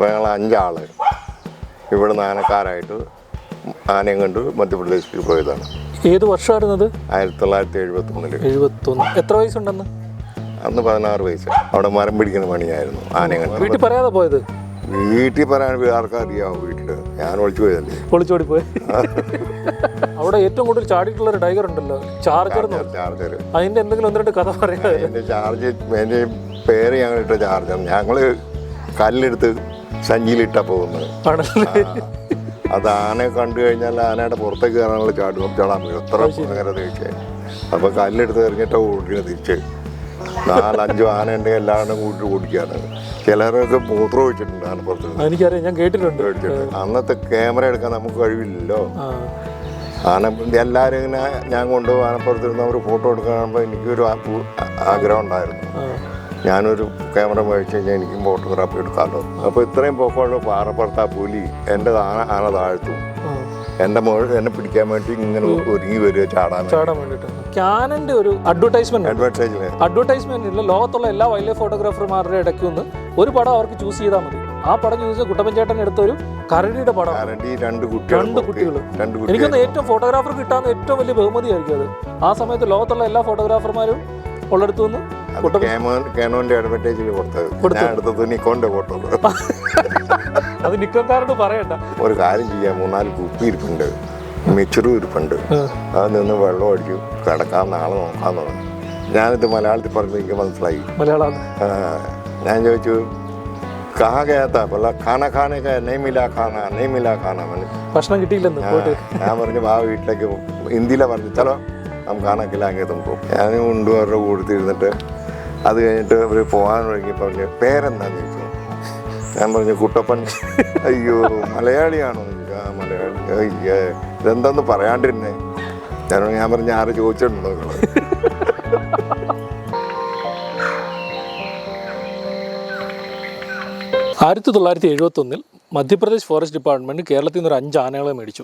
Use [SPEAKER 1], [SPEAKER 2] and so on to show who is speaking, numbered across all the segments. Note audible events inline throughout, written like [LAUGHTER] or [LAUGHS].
[SPEAKER 1] അപ്പോൾ ഞങ്ങൾ അഞ്ചാൾ ഇവിടുന്ന് ആനക്കാരായിട്ട് ആനയും കണ്ട് മധ്യപ്രദേശിൽ പോയതാണ്.
[SPEAKER 2] ഏത് വർഷമായിരുന്നത്?
[SPEAKER 1] ആയിരത്തി തൊള്ളായിരത്തി എഴുപത്തി മൂന്നിൽ
[SPEAKER 2] എഴുപത്തൊന്ന്. എത്ര വയസ്സുണ്ടെന്ന്?
[SPEAKER 1] അന്ന് പതിനാറ് വയസ്സ്. അവിടെ മരം പിടിക്കുന്ന പണിയായിരുന്നു ആനയും കണ്ട്
[SPEAKER 2] വീട്ടിൽ പറയാതെ പോയത്?
[SPEAKER 1] വീട്ടിൽ പറയാൻ ആർക്കറിയാവും വീട്ടിൽ ഞാൻ ഒളിച്ചു പോയതല്ലേ?
[SPEAKER 2] പൊളിച്ചോടി പോയി. [LAUGHS] അവിടെ ഏറ്റവും കൂടുതൽ ചാടിയിട്ടുള്ള ഒരു ടൈഗർ ഉണ്ടല്ലോ ചാർജർ
[SPEAKER 1] ചാർജർ
[SPEAKER 2] അതിന്റെ എന്തെങ്കിലും ഒന്ന് രണ്ട് കഥ
[SPEAKER 1] പറയാം ചാർജ് എന്റെ പേര് ഞങ്ങൾ ഇട്ട ചാർജർ ഞങ്ങൾ കല്ലെടുത്ത് സഞ്ചിയിലിട്ടാ പോകുന്നത്. അത് ആനയെ കണ്ടു കഴിഞ്ഞാൽ ആനയുടെ പുറത്തേക്ക് കയറാനുള്ള ചാടും. ചാടാൻ പറ്റും. എത്ര ഭയങ്കര തിരിച്ച്. അപ്പൊ കല്ലെടുത്ത് എറിഞ്ഞിട്ട് ഓടിക്കുന്നത് തിരിച്ച്. നാലഞ്ചോ ആന ഉണ്ടെങ്കിൽ എല്ലാവരും കൂട്ടി ഓടിക്കാണ്. ചിലരൊക്കെ മൂത്രം ഒഴിച്ചിട്ടുണ്ട് ആനപ്പുറത്ത്
[SPEAKER 2] എനിക്കറിയാം ഞാൻ കേട്ടിട്ടുണ്ട്.
[SPEAKER 1] അന്നത്തെ ക്യാമറ എടുക്കാൻ നമുക്ക് കഴിവില്ലല്ലോ. ആന എല്ലാവരും ഇങ്ങനെ ഞാൻ കൊണ്ടുപോകും ആനപ്പുറത്തിരുന്ന് അവർ ഫോട്ടോ എടുക്കാൻ കാണുമ്പോൾ എനിക്കൊരു ആഗ്രഹം ഉണ്ടായിരുന്നു. ഞാനൊരു ക്യാമറ മേടിച്ച് കഴിഞ്ഞാൽ എനിക്കും ഫോട്ടോഗ്രാഫി എടുക്കാമല്ലോ. അപ്പോൾ ഇത്രയും പോക്കുള്ള പാറപ്പുറത്ത് ആ പുലി എന്റെ ആന ആന താഴ്ത്തും.
[SPEAKER 2] എന്റെ
[SPEAKER 1] എന്റെ മോൾ എന്നെ പിടിക്കാൻ വേണ്ടി ഇങ്ങനെ ഒരുങ്ങി വരിക ചാടാൻ
[SPEAKER 2] ചാടാൻ ക്യാനന്റെ ഒരു അഡ്വർടൈസ്മെന്റ് അഡ്വർടൈസ്മെന്റ് ഇല്ല. ലോകത്തുള്ള എല്ലാ വൈൽഡ് ലൈഫ് ഫോട്ടോഗ്രാഫർമാരുടെ ഇടയ്ക്ക് ഒന്ന് ഒരു പടം അവർക്ക് ചൂസ് ചെയ്താൽ മതി. ആ പടം ചൂസ് കുട്ടപ്പൻചേട്ടൻ എടുത്ത ഒരു കരടിയുടെ പടം.
[SPEAKER 1] കരടി രണ്ട് കുട്ടികൾ
[SPEAKER 2] രണ്ട് കുട്ടികൾ. എനിക്കൊന്ന് ഏറ്റവും ഫോട്ടോഗ്രാഫർ കിട്ടാൻ ഏറ്റവും വലിയ ബഹുമതിയായിരിക്കും അത്. ആ സമയത്ത് ലോകത്തുള്ള എല്ലാ ഫോട്ടോഗ്രാഫർമാരും ഉള്ളിടത്തു നിന്ന്
[SPEAKER 1] കേനോന്റെ അഡ്വർടൈസിൽ കൊടുത്തത്. ഞാൻ എടുത്തത് നിക്കോന്റെ ഫോട്ടോ
[SPEAKER 2] അത് നിക്കോക്കാരോട് പറയണ്ട.
[SPEAKER 1] ഒരു കാര്യം ചെയ്യാം. മൂന്നാൽ കുപ്പി ഇരിപ്പുണ്ട്. മിച്ചറും ഇരിപ്പുണ്ട്. അത് നിന്ന് വെള്ളം അടിച്ചു കിടക്കാൻ നാളെ നോക്കാൻ തുടങ്ങി. ഞാനിത് മലയാളത്തിൽ പറഞ്ഞു എനിക്ക് മനസ്സിലായി.
[SPEAKER 2] മലയാളം.
[SPEAKER 1] ഞാൻ ചോദിച്ചു കഹാ ഗയാത്ത ബോല ഖാന ഖാനെ കാ നെയ് മിലാ ഖാന നെയ് മിലാ ഖാന
[SPEAKER 2] ഭക്ഷണം കിട്ടിയില്ലെന്ന്
[SPEAKER 1] ഞാൻ പറഞ്ഞു വാ വീട്ടിലേക്ക് ഇന്ത്യയിലെ പറഞ്ഞു ചലോ നമുക്ക് കാണക്കില്ലാങ്കി തുമ്പോ ഞാൻ കൊണ്ടുവരുടെ കൂടത്തിരുന്നിട്ട് അത് കഴിഞ്ഞിട്ട് അവർ പോകാൻ തുടങ്ങി പറഞ്ഞു പേരെന്താന്ന് ചോദിച്ചു ഞാൻ പറഞ്ഞു കുട്ടപ്പൻ. അയ്യോ മലയാളിയാണോ ചോദിച്ചു. ആ മലയാളി. അയ്യേ ഇതെന്താന്ന് പറയാണ്ടിരുന്നേ? ഞാൻ ഞാൻ പറഞ്ഞു ആര് ചോദിച്ചിട്ടുണ്ടോ? നിങ്ങൾ?"
[SPEAKER 2] ആയിരത്തി തൊള്ളായിരത്തി എഴുപത്തൊന്നിൽ മധ്യപ്രദേശ് ഫോറസ്റ്റ് ഡിപ്പാർട്ട്മെന്റ് കേരളത്തിൽ നിന്ന് ഒരു അഞ്ച് ആനകളെ മേടിച്ചു.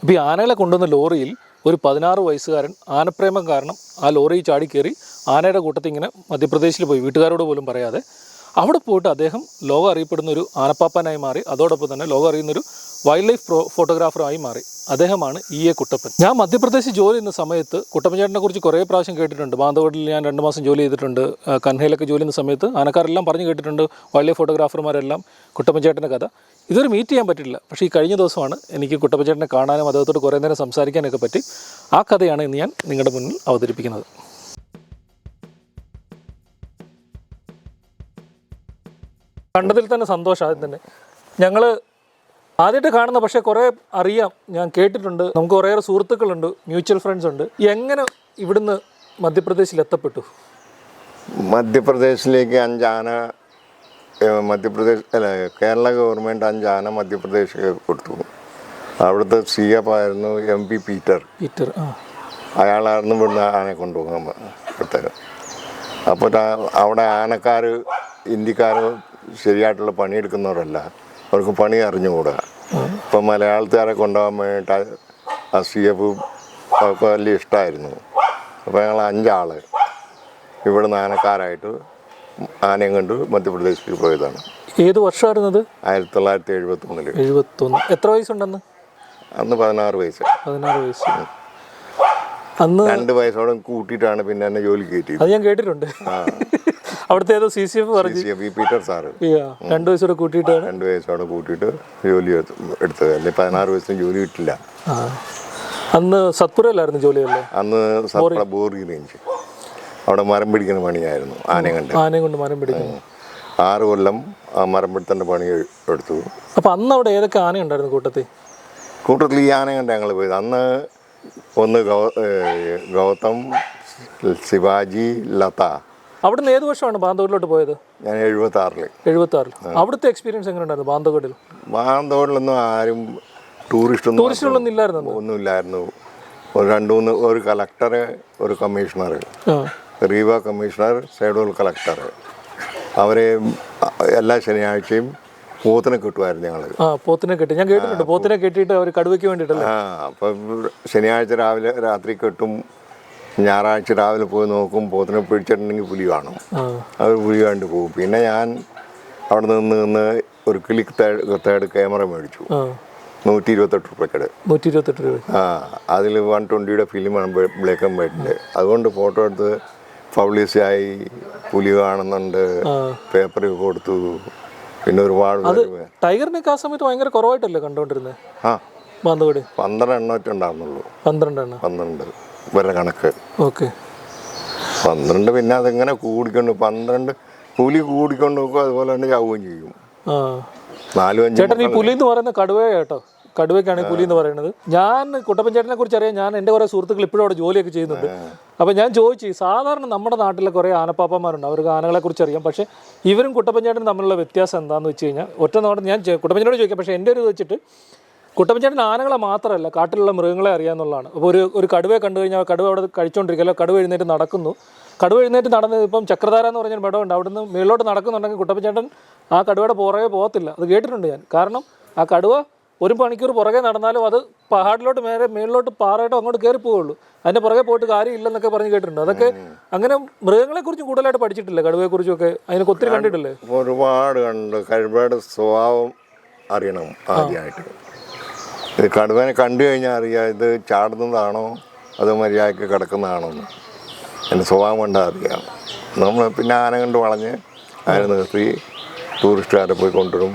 [SPEAKER 2] അപ്പോൾ ഈ ആനകളെ കൊണ്ടുവന്ന ലോറിയിൽ ഒരു പതിനാറ് വയസ്സുകാരൻ ആനപ്രേമം കാരണം ആ ലോറിയിൽ ചാടി ആനയുടെ കൂട്ടത്തിൽ ഇങ്ങനെ മധ്യപ്രദേശിൽ പോയി. വീട്ടുകാരോട് പോലും പറയാതെ അവിടെ പോയിട്ട് അദ്ദേഹം ലോകം അറിയപ്പെടുന്ന ഒരു ആനപ്പാപ്പാനായി മാറി. അതോടൊപ്പം തന്നെ ലോകം അറിയുന്നൊരു വൈൽഡ് ലൈഫ് പ്രോ ഫോട്ടോഗ്രാഫറായി മാറി. അദ്ദേഹമാണ് ഇ. എ. കുട്ടപ്പൻ. ഞാൻ മധ്യപ്രദേശിൽ ജോലി ചെയ്യുന്ന സമയത്ത് കുട്ടപ്പൻചേട്ടനെ കുറിച്ച് കുറേ പ്രാവശ്യം കേട്ടിട്ടുണ്ട്. ബാന്തവട്ടിൽ ഞാൻ രണ്ട് മാസം ജോലി ചെയ്തിട്ടുണ്ട്. കൻഹയിലൊക്കെ ജോലി ചെയ്യുന്ന സമയത്ത് ആനക്കാരെല്ലാം പറഞ്ഞു കേട്ടിട്ടുണ്ട്. വൈൽഡ് ലൈഫ് ഫോട്ടോഗ്രാഫർമാരെല്ലാം കുട്ടപ്പൻചേട്ടന്റെ കഥ. ഇതൊരു മീറ്റ് ചെയ്യാൻ പറ്റില്ല. പക്ഷേ ഈ കഴിഞ്ഞ ദിവസമാണ് എനിക്ക് കുട്ടപ്പൻചേട്ടനെ കാണാനും അദ്ദേഹത്തോട് കുറേ നേരം സംസാരിക്കാനൊക്കെ പറ്റി. ആ കഥയാണ് ഇന്ന് ഞാൻ നിങ്ങളുടെ മുന്നിൽ അവതരിപ്പിക്കുന്നത്. കണ്ടതിൽ തന്നെ സന്തോഷം ആദ്യം തന്നെ. ഞങ്ങൾ ആദ്യമായിട്ട് കാണുന്ന പക്ഷേ കുറേ അറിയാം. ഞാൻ കേട്ടിട്ടുണ്ട്. നമുക്ക് കുറേയേറെ സുഹൃത്തുക്കളുണ്ട്. മ്യൂച്വൽ ഫ്രണ്ട്സ് ഉണ്ട്. എങ്ങനെ ഇവിടുന്ന് മധ്യപ്രദേശിൽ എത്തപ്പെട്ടു?
[SPEAKER 1] മധ്യപ്രദേശിലേക്ക് അഞ്ചാന മധ്യപ്രദേശ് അല്ല കേരള ഗവൺമെന്റ് അഞ്ചാന മധ്യപ്രദേശ് കൊടുത്തു. അവിടുത്തെ സി എഫ് ആയിരുന്നു എം പി പീറ്റർ
[SPEAKER 2] പീറ്റർ ആ.
[SPEAKER 1] അയാളായിരുന്നു ഇവിടുന്ന് ആനയെ കൊണ്ടുപോകാൻ പ്രത്യേകം. അപ്പോൾ അവിടെ ആനക്കാർ ഇന്ത്യക്കാർ ശരിയായിട്ടുള്ള പണിയെടുക്കുന്നവരല്ല. അവർക്ക് പണി അറിഞ്ഞുകൂടുക ഇപ്പം മലയാളത്തുകാരെ കൊണ്ടുപോകാൻ വേണ്ടിയിട്ട് ആ സി എഫ് ഒക്കെ വലിയ ഇഷ്ടമായിരുന്നു അപ്പോൾ ഞങ്ങൾ അഞ്ചാൾ നിന്ന് ആനക്കാരായിട്ട് ആനയും കണ്ട് മധ്യപ്രദേശിൽ പോയതാണ്.
[SPEAKER 2] ഏത് വർഷമായിരുന്നത്?
[SPEAKER 1] ആയിരത്തി തൊള്ളായിരത്തി എഴുപത്തി മൂന്നിൽ
[SPEAKER 2] എഴുപത്തൊന്ന് എത്ര വയസ്സുണ്ടെന്ന്?
[SPEAKER 1] അന്ന് പതിനാറ് വയസ്സ്.
[SPEAKER 2] പതിനാറ് വയസ്സ്. അന്ന്
[SPEAKER 1] രണ്ട് വയസ്സോടെ കൂട്ടിയിട്ടാണ് പിന്നെ എന്നെ ജോലി കയറ്റി
[SPEAKER 2] അത് ഞാൻ കേട്ടിട്ടുണ്ട്. അവിടുത്തെ ഏതോ സി സി എഫ് പറഞ്ഞു.
[SPEAKER 1] Peter sir.
[SPEAKER 2] രണ്ടു വയസ്സോടെ കൂട്ടിയിട്ടാണ്?
[SPEAKER 1] രണ്ട് വയസ്സോടെ കൂട്ടിയിട്ട് ജോലി എടുത്ത് എടുത്തത്. അല്ലെങ്കിൽ പതിനാറ് വയസ്സിന് ജോലി കിട്ടില്ല.
[SPEAKER 2] അന്ന് സത്പുരയിലായിരുന്നു ജോലിയല്ലേ?
[SPEAKER 1] അന്ന് സത്പുര ബോറി റേഞ്ച്. അവിടെ മരം പിടിക്കുന്ന പണിയായിരുന്നു ആനയും കണ്ട്.
[SPEAKER 2] ആനയും കൊണ്ട് മരം പിടിക്കുന്നു.
[SPEAKER 1] ആറ് കൊല്ലം ആ മരം പിടുത്തന്റെ പണി എടുത്തു.
[SPEAKER 2] അപ്പോൾ അന്ന് അവിടെ ഏതൊക്കെ ആന ഉണ്ടായിരുന്നു കൂട്ടത്തിൽ?
[SPEAKER 1] കൂട്ടത്തിൽ ഈ ആന കണ്ട് ഞങ്ങൾ പോയത്. അന്ന് ഒന്ന് ഗൗ ഗൗതം ശിവാജി ലത.
[SPEAKER 2] അവിടുന്ന് ഏത് വർഷമാണ് ബാന്തോടിലോട്ട് പോയത്?
[SPEAKER 1] ഞാൻ എഴുപത്തി ആറിൽ
[SPEAKER 2] എഴുപത്തി ആറിൽ അവിടുത്തെ എക്സ്പീരിയൻസ് എങ്ങനെ ഉണ്ടായിരുന്നു ബാന്തോടിൽ
[SPEAKER 1] മാന്തോടിലൊന്നും ആരും ടൂറിസ്റ്റ്
[SPEAKER 2] ടൂറിസ്റ്റുകളൊന്നും ഇല്ലായിരുന്നു
[SPEAKER 1] ഒന്നുമില്ലായിരുന്നു. ഒരു രണ്ട് മൂന്ന് ഒരു കളക്ടർ ഒരു commissioner Rewa commissioner schedule collector അവരെ എല്ലാ ശനിയാഴ്ചയും പോത്തിനെ കിട്ടുമായിരുന്നു ഞങ്ങൾ
[SPEAKER 2] പോത്തിനെ കെട്ടി. ഞാൻ കേട്ടിട്ടുണ്ട്. പോത്തിനെ കെട്ടിയിട്ട് അവർ കടുവയ്ക്ക് വേണ്ടിയിട്ടല്ലേ?
[SPEAKER 1] അപ്പം ശനിയാഴ്ച രാവിലെ രാത്രി കെട്ടും. ഞായറാഴ്ച രാവിലെ പോയി നോക്കും പോത്തിനെ പിടിച്ചിട്ടുണ്ടെങ്കിൽ പുലി കാണും. അവർ പുലി കണ്ട് പോകും. പിന്നെ ഞാൻ അവിടെ നിന്ന് നിന്ന് ഒരു ക്ലിക്ക് തേർഡ് ക്യാമറ മേടിച്ചു. നൂറ്റി ഇരുപത്തെട്ട് റുപ്യക്കട്.
[SPEAKER 2] നൂറ്റി ഇരുപത്തെട്ട് രൂപ.
[SPEAKER 1] ആ അതിൽ വൺ ട്വന്റിയുടെ ഫിലിമാണ് ബ്ലാക്ക് ആൻഡ് വൈറ്റിന്റെ. അതുകൊണ്ട് ഫോട്ടോ എടുത്ത് പബ്ലിഷായി പുലി കാണുന്നുണ്ട് പേപ്പർ കൊടുത്തു. പിന്നെ ഒരുപാട്
[SPEAKER 2] ടൈഗറിനൊക്കെ ആ സമയത്ത് ഭയങ്കര കുറവായിട്ടല്ലേ കണ്ടുകൊണ്ടിരുന്നത്
[SPEAKER 1] ആ.
[SPEAKER 2] ബാന്ധവട്
[SPEAKER 1] പന്ത്രണ്ട് എണ്ണൂറ്റി പന്ത്രണ്ട്
[SPEAKER 2] എണ്ണം
[SPEAKER 1] പന്ത്രണ്ട്. വരെ കണക്ക്.
[SPEAKER 2] ഓക്കെ.
[SPEAKER 1] പന്ത്രണ്ട് പിന്നെ അതിങ്ങനെ കൂടിക്കൊണ്ട് പന്ത്രണ്ട് പുലി കൂടിക്കൊണ്ട് നോക്കും അതുപോലെ തന്നെ ചാവുകയും ചെയ്യും. നാലും അഞ്ചും
[SPEAKER 2] ചേട്ടൻ ഈ പുലി എന്ന് പറയുന്ന കടുവ കേട്ടോ. കടുവയ്ക്കാണ് ഈ പുലി എന്ന് പറയുന്നത്. ഞാൻ കുട്ടപ്പൻ ചേട്ടനെ കുറിച്ച് അറിയാം. ഞാൻ എന്റെ കുറേ സുഹൃത്തുക്കൾ ഇപ്പോഴും അവിടെ ജോലിയൊക്കെ ചെയ്യുന്നുണ്ട്. അപ്പം ഞാൻ ചോദിച്ചു സാധാരണ നമ്മുടെ നാട്ടിലെ കുറേ ആനപ്പാപ്പന്മാരുണ്ട്. അവർക്ക് ആനകളെ കുറിച്ച് അറിയാം. പക്ഷേ ഇവരും കുട്ടപ്പൻ ചേട്ടനും തമ്മിലുള്ള വ്യത്യാസം എന്താണെന്ന് വെച്ച് കഴിഞ്ഞാൽ ഒറ്റ നോട്ടം ഞാൻ കുട്ടപ്പൻ ചേട്ടനോട് ചോദിക്കാം. പക്ഷേ എന്റെ ഒരു വെച്ചിട്ട് കുട്ടപ്പൻ ചേട്ടൻ ആനകളെ മാത്രമല്ല കാട്ടിലുള്ള മൃഗങ്ങളെ അറിയാമെന്നുള്ളതാണ് അപ്പോൾ ഒരു ഒരു കടുവയെ കണ്ടു കഴിഞ്ഞാൽ കടുവ അവിടെ കഴിച്ചുകൊണ്ടിരിക്കുക കടുവ എഴുന്നേറ്റ് നടക്കുന്നു. കടുവ എഴുന്നേറ്റ് നടന്ന് ഇപ്പം ചക്രധാര എന്ന് പറഞ്ഞൊരു മഠമുണ്ട്. അവിടുന്ന് മേളിലോട്ട് നടക്കുന്നുണ്ടെങ്കിൽ കുട്ടപ്പച്ചേട്ടൻ ആ കടുവയുടെ പുറകെ പോകത്തില്ല. അത് കേട്ടിട്ടുണ്ട് ഞാൻ. കാരണം ആ കടുവ ഒരു മണിക്കൂർ പുറകെ നടന്നാലും അത് പഹാടിലോട്ട് മേലെ മേളിലോട്ട് പാറയിട്ട് അങ്ങോട്ട് കയറി പോവുള്ളൂ. അതിന്റെ പുറകെ പോയിട്ട് കാര്യമില്ലെന്നൊക്കെ പറഞ്ഞ് കേട്ടിട്ടുണ്ട്. അതൊക്കെ അങ്ങനെ മൃഗങ്ങളെക്കുറിച്ച് കൂടുതലായിട്ട് പഠിച്ചിട്ടില്ല കടുവയെക്കുറിച്ചൊക്കെ. അതിനൊക്കെ ഒത്തിരി കണ്ടിട്ടില്ലേ?
[SPEAKER 1] ഒരുപാട് കണ്ട് കഴിവയുടെ സ്വഭാവം അറിയണം ആദ്യമായിട്ട്. ഇത് കടുവനെ കണ്ടു കഴിഞ്ഞാൽ അറിയാം ഇത് ചാടുന്നതാണോ അത് മര്യാദയ്ക്ക് കിടക്കുന്നതാണോ എന്ന്. എന്റെ സ്വഭാവം കണ്ടാൽ അറിയാം. നമ്മൾ പിന്നെ ആന കണ്ട് വളഞ്ഞ് ആന നിർത്തി ടൂറിസ്റ്റുകാരെ പോയി കൊണ്ടുവരും.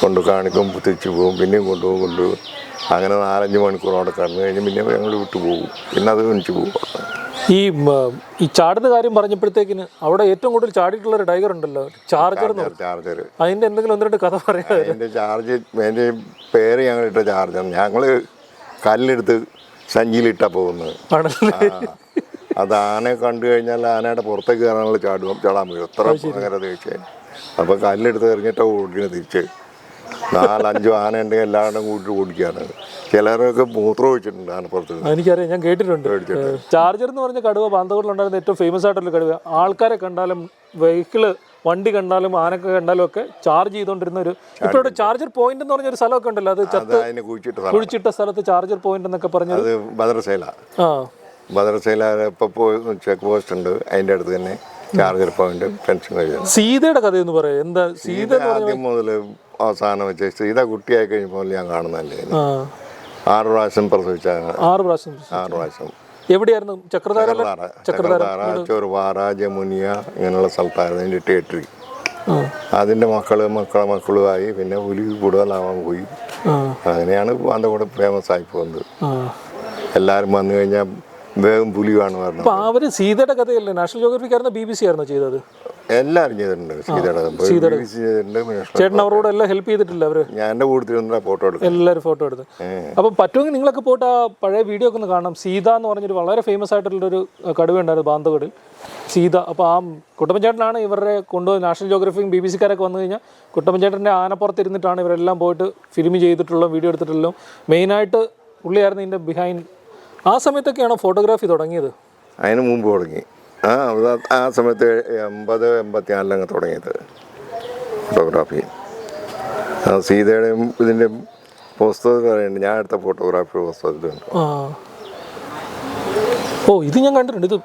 [SPEAKER 1] കൊണ്ട് കാണിക്കും തിരിച്ചു പോകും പിന്നെയും കൊണ്ടുപോകും കൊണ്ടുപോകും. അങ്ങനെ നാലഞ്ച് മണിക്കൂർ അവിടെ കടന്നു കഴിഞ്ഞ് പിന്നെ ഞങ്ങൾ വിട്ടു പോകും. പിന്നെ അത് എനിക്ക് പോകും
[SPEAKER 2] ഈ ഈ ചാടുന്ന കാര്യം പറഞ്ഞപ്പോഴത്തേക്കിന് അവിടെ ഏറ്റവും കൂടുതൽ ചാടിയിട്ടുള്ള ഒരു ടൈഗർ ഉണ്ടല്ലോ ചാർജർ.
[SPEAKER 1] ചാർജർ
[SPEAKER 2] അതിന്റെ എന്തെങ്കിലും ഒന്ന് രണ്ട് കഥ പറയാം
[SPEAKER 1] ചാർജ് എന്റെ പേര് ഞങ്ങൾ ഇട്ട ചാർജർ ഞങ്ങൾ കല്ലെടുത്ത് സഞ്ചിയിലിട്ടാ പോകുന്നത്. അത് ആനയെ കണ്ടു കഴിഞ്ഞാൽ ആനയുടെ പുറത്തേക്ക് കയറാനുള്ള ചാടും ചാടാൻ പോയി. എത്ര ഭയങ്കര അപ്പോൾ കല്ലെടുത്ത് എറിഞ്ഞിട്ടാ ഓടിക്കണത് തിരിച്ച്. നാലഞ്ചോ ആന ഉണ്ടെങ്കിൽ എല്ലാവരുടെയും കൂട്ടി ഓടിക്കുകയാണ്. ചിലരൊക്കെ മൂത്രം ഒഴിച്ചിട്ടുണ്ട് ആനപ്പുറത്ത്.
[SPEAKER 2] എനിക്കറിയാം ഞാൻ കേട്ടിട്ടുണ്ട്. ചാർജർ എന്ന് പറഞ്ഞ കടുവ ബാന്ധവട്ടിലുണ്ടായിരുന്ന ഏറ്റവും ഫേമസ് ആയിട്ടുള്ള കടുവ. ആൾക്കാരെ കണ്ടാലും വെഹിക്കിൾ വണ്ടി കണ്ടാലും ആനൊക്കെ കണ്ടാലും ഒക്കെ ചാർജ് ചെയ്തുകൊണ്ടിരുന്ന ഒരു ഇപ്പോഴത്തെ ചാർജർ പോയിന്റ് എന്ന് പറഞ്ഞ ഒരു സ്ഥലമൊക്കെ ഉണ്ടല്ലോ അത് ചത്ത്
[SPEAKER 1] കുഴിച്ചിട്ട് സ്ഥലം.
[SPEAKER 2] കുഴിച്ചിട്ട സ്ഥലത്ത് ചാർജർ പോയിന്റ് എന്നൊക്കെ പറഞ്ഞു
[SPEAKER 1] അത് ബദർസേല
[SPEAKER 2] ആ.
[SPEAKER 1] ഭദ്രസേല ഇപ്പോൾ പോയി ചെക്ക് പോസ്റ്റ് ഉണ്ട് അതിന്റെ അടുത്ത് തന്നെ. ചാർജർ പോയിന്റ് പെൻഷൻ കഴിയും.
[SPEAKER 2] സീതയുടെ കഥ എന്ന് പറയാം. എന്താ സീത
[SPEAKER 1] ആദ്യം മുതൽ അവസാനം വെച്ച സീത കുട്ടിയായി കഴിഞ്ഞപ്പോൾ ഞാൻ
[SPEAKER 2] കാണുന്നല്ലേ
[SPEAKER 1] ആറ് പ്രാവശ്യം പ്രസവിച്ച
[SPEAKER 2] ആറ് പ്രാവശ്യം
[SPEAKER 1] ആറ് പ്രാവശ്യം.
[SPEAKER 2] എവിടെയായിരുന്നു? ചക്രധാര
[SPEAKER 1] ചക്രധാര. ചൊറുപാറ ജമുനിയ ഇങ്ങനെയുള്ള സ്ഥലത്തായിരുന്നു. അതിന്റെ ടേറ്ററി.
[SPEAKER 2] അതിന്റെ
[SPEAKER 1] മക്കൾ മക്കളെ മക്കളുമായി പിന്നെ പുലി കൂടുതലാവാൻ പോയി. അങ്ങനെയാണ് അതിന്റെ കൂടെ ഫേമസ് ആയി പോകുന്നത്. എല്ലാവരും വന്നു കഴിഞ്ഞാൽ വേഗം പുലി കാണുമായിരുന്നു.
[SPEAKER 2] അപ്പൊ അവർ സീതയുടെ കഥയല്ലേ? നാഷണൽ ജോഗ്രഫിക്ക് ആയിരുന്നു ബി ബി സി ആയിരുന്നു ചെയ്തത്?
[SPEAKER 1] എല്ലാവരും ചെയ്തിട്ടുണ്ട് സീതയുടെ
[SPEAKER 2] ചേട്ടൻ അവരോട് എല്ലാം ഹെൽപ്പ് ചെയ്തിട്ടില്ല അവർ?
[SPEAKER 1] ഞാൻ കൂട്ടത്തിൽ ഫോട്ടോ എടുക്കും
[SPEAKER 2] എല്ലാവരും ഫോട്ടോ എടുത്ത്. അപ്പൊ പറ്റുമെങ്കിൽ നിങ്ങളൊക്കെ പോയിട്ട് ആ പഴയ വീഡിയോ ഒക്കെ ഒന്ന് കാണാം സീത എന്ന് പറഞ്ഞൊരു വളരെ ഫേമസ് ആയിട്ടുള്ളൊരു കടുവ ഉണ്ടായിരുന്നു ബാന്ധവടിൽ സീത അപ്പോൾ ആ കുട്ടപ്പൻ ചേട്ടനാണ് ഇവരുടെ കൊണ്ടുപോയി. നാഷണൽ ജോഗ്രഫിയും ബി ബി സിക്കാരൊക്കെ വന്നു കഴിഞ്ഞാൽ കുട്ടമ്പഞ്ചേട്ടന്റെ ആനപ്പുറത്ത് ഇരുന്നിട്ടാണ് ഇവരെല്ലാം പോയിട്ട് ഫിലിം ചെയ്തിട്ടുള്ള വീഡിയോ എടുത്തിട്ടുള്ള. മെയിനായിട്ട് പുള്ളിയായിരുന്നു ഇതിന്റെ ബിഹൈൻഡ് ആ സമയത്തൊക്കെയാണോ ഫോട്ടോഗ്രാഫി തുടങ്ങിയത്?
[SPEAKER 1] അതിന് മുമ്പ് തുടങ്ങി. ആ ആ സമയത്ത് എൺപത് എൺപത്തി നാലിലങ്ങ് തുടങ്ങിയത് ഫോട്ടോഗ്രാഫി. ആ സീതയുടെയും ഇതിന്റെ പുസ്തകത്തിൽ പറയുന്നുണ്ട്. ഞാൻ എടുത്ത ഫോട്ടോഗ്രാഫി പുസ്തകത്തിലുണ്ട്
[SPEAKER 2] ഓ ഇത് ഞാൻ കണ്ടിട്ടുണ്ട്. ഇത്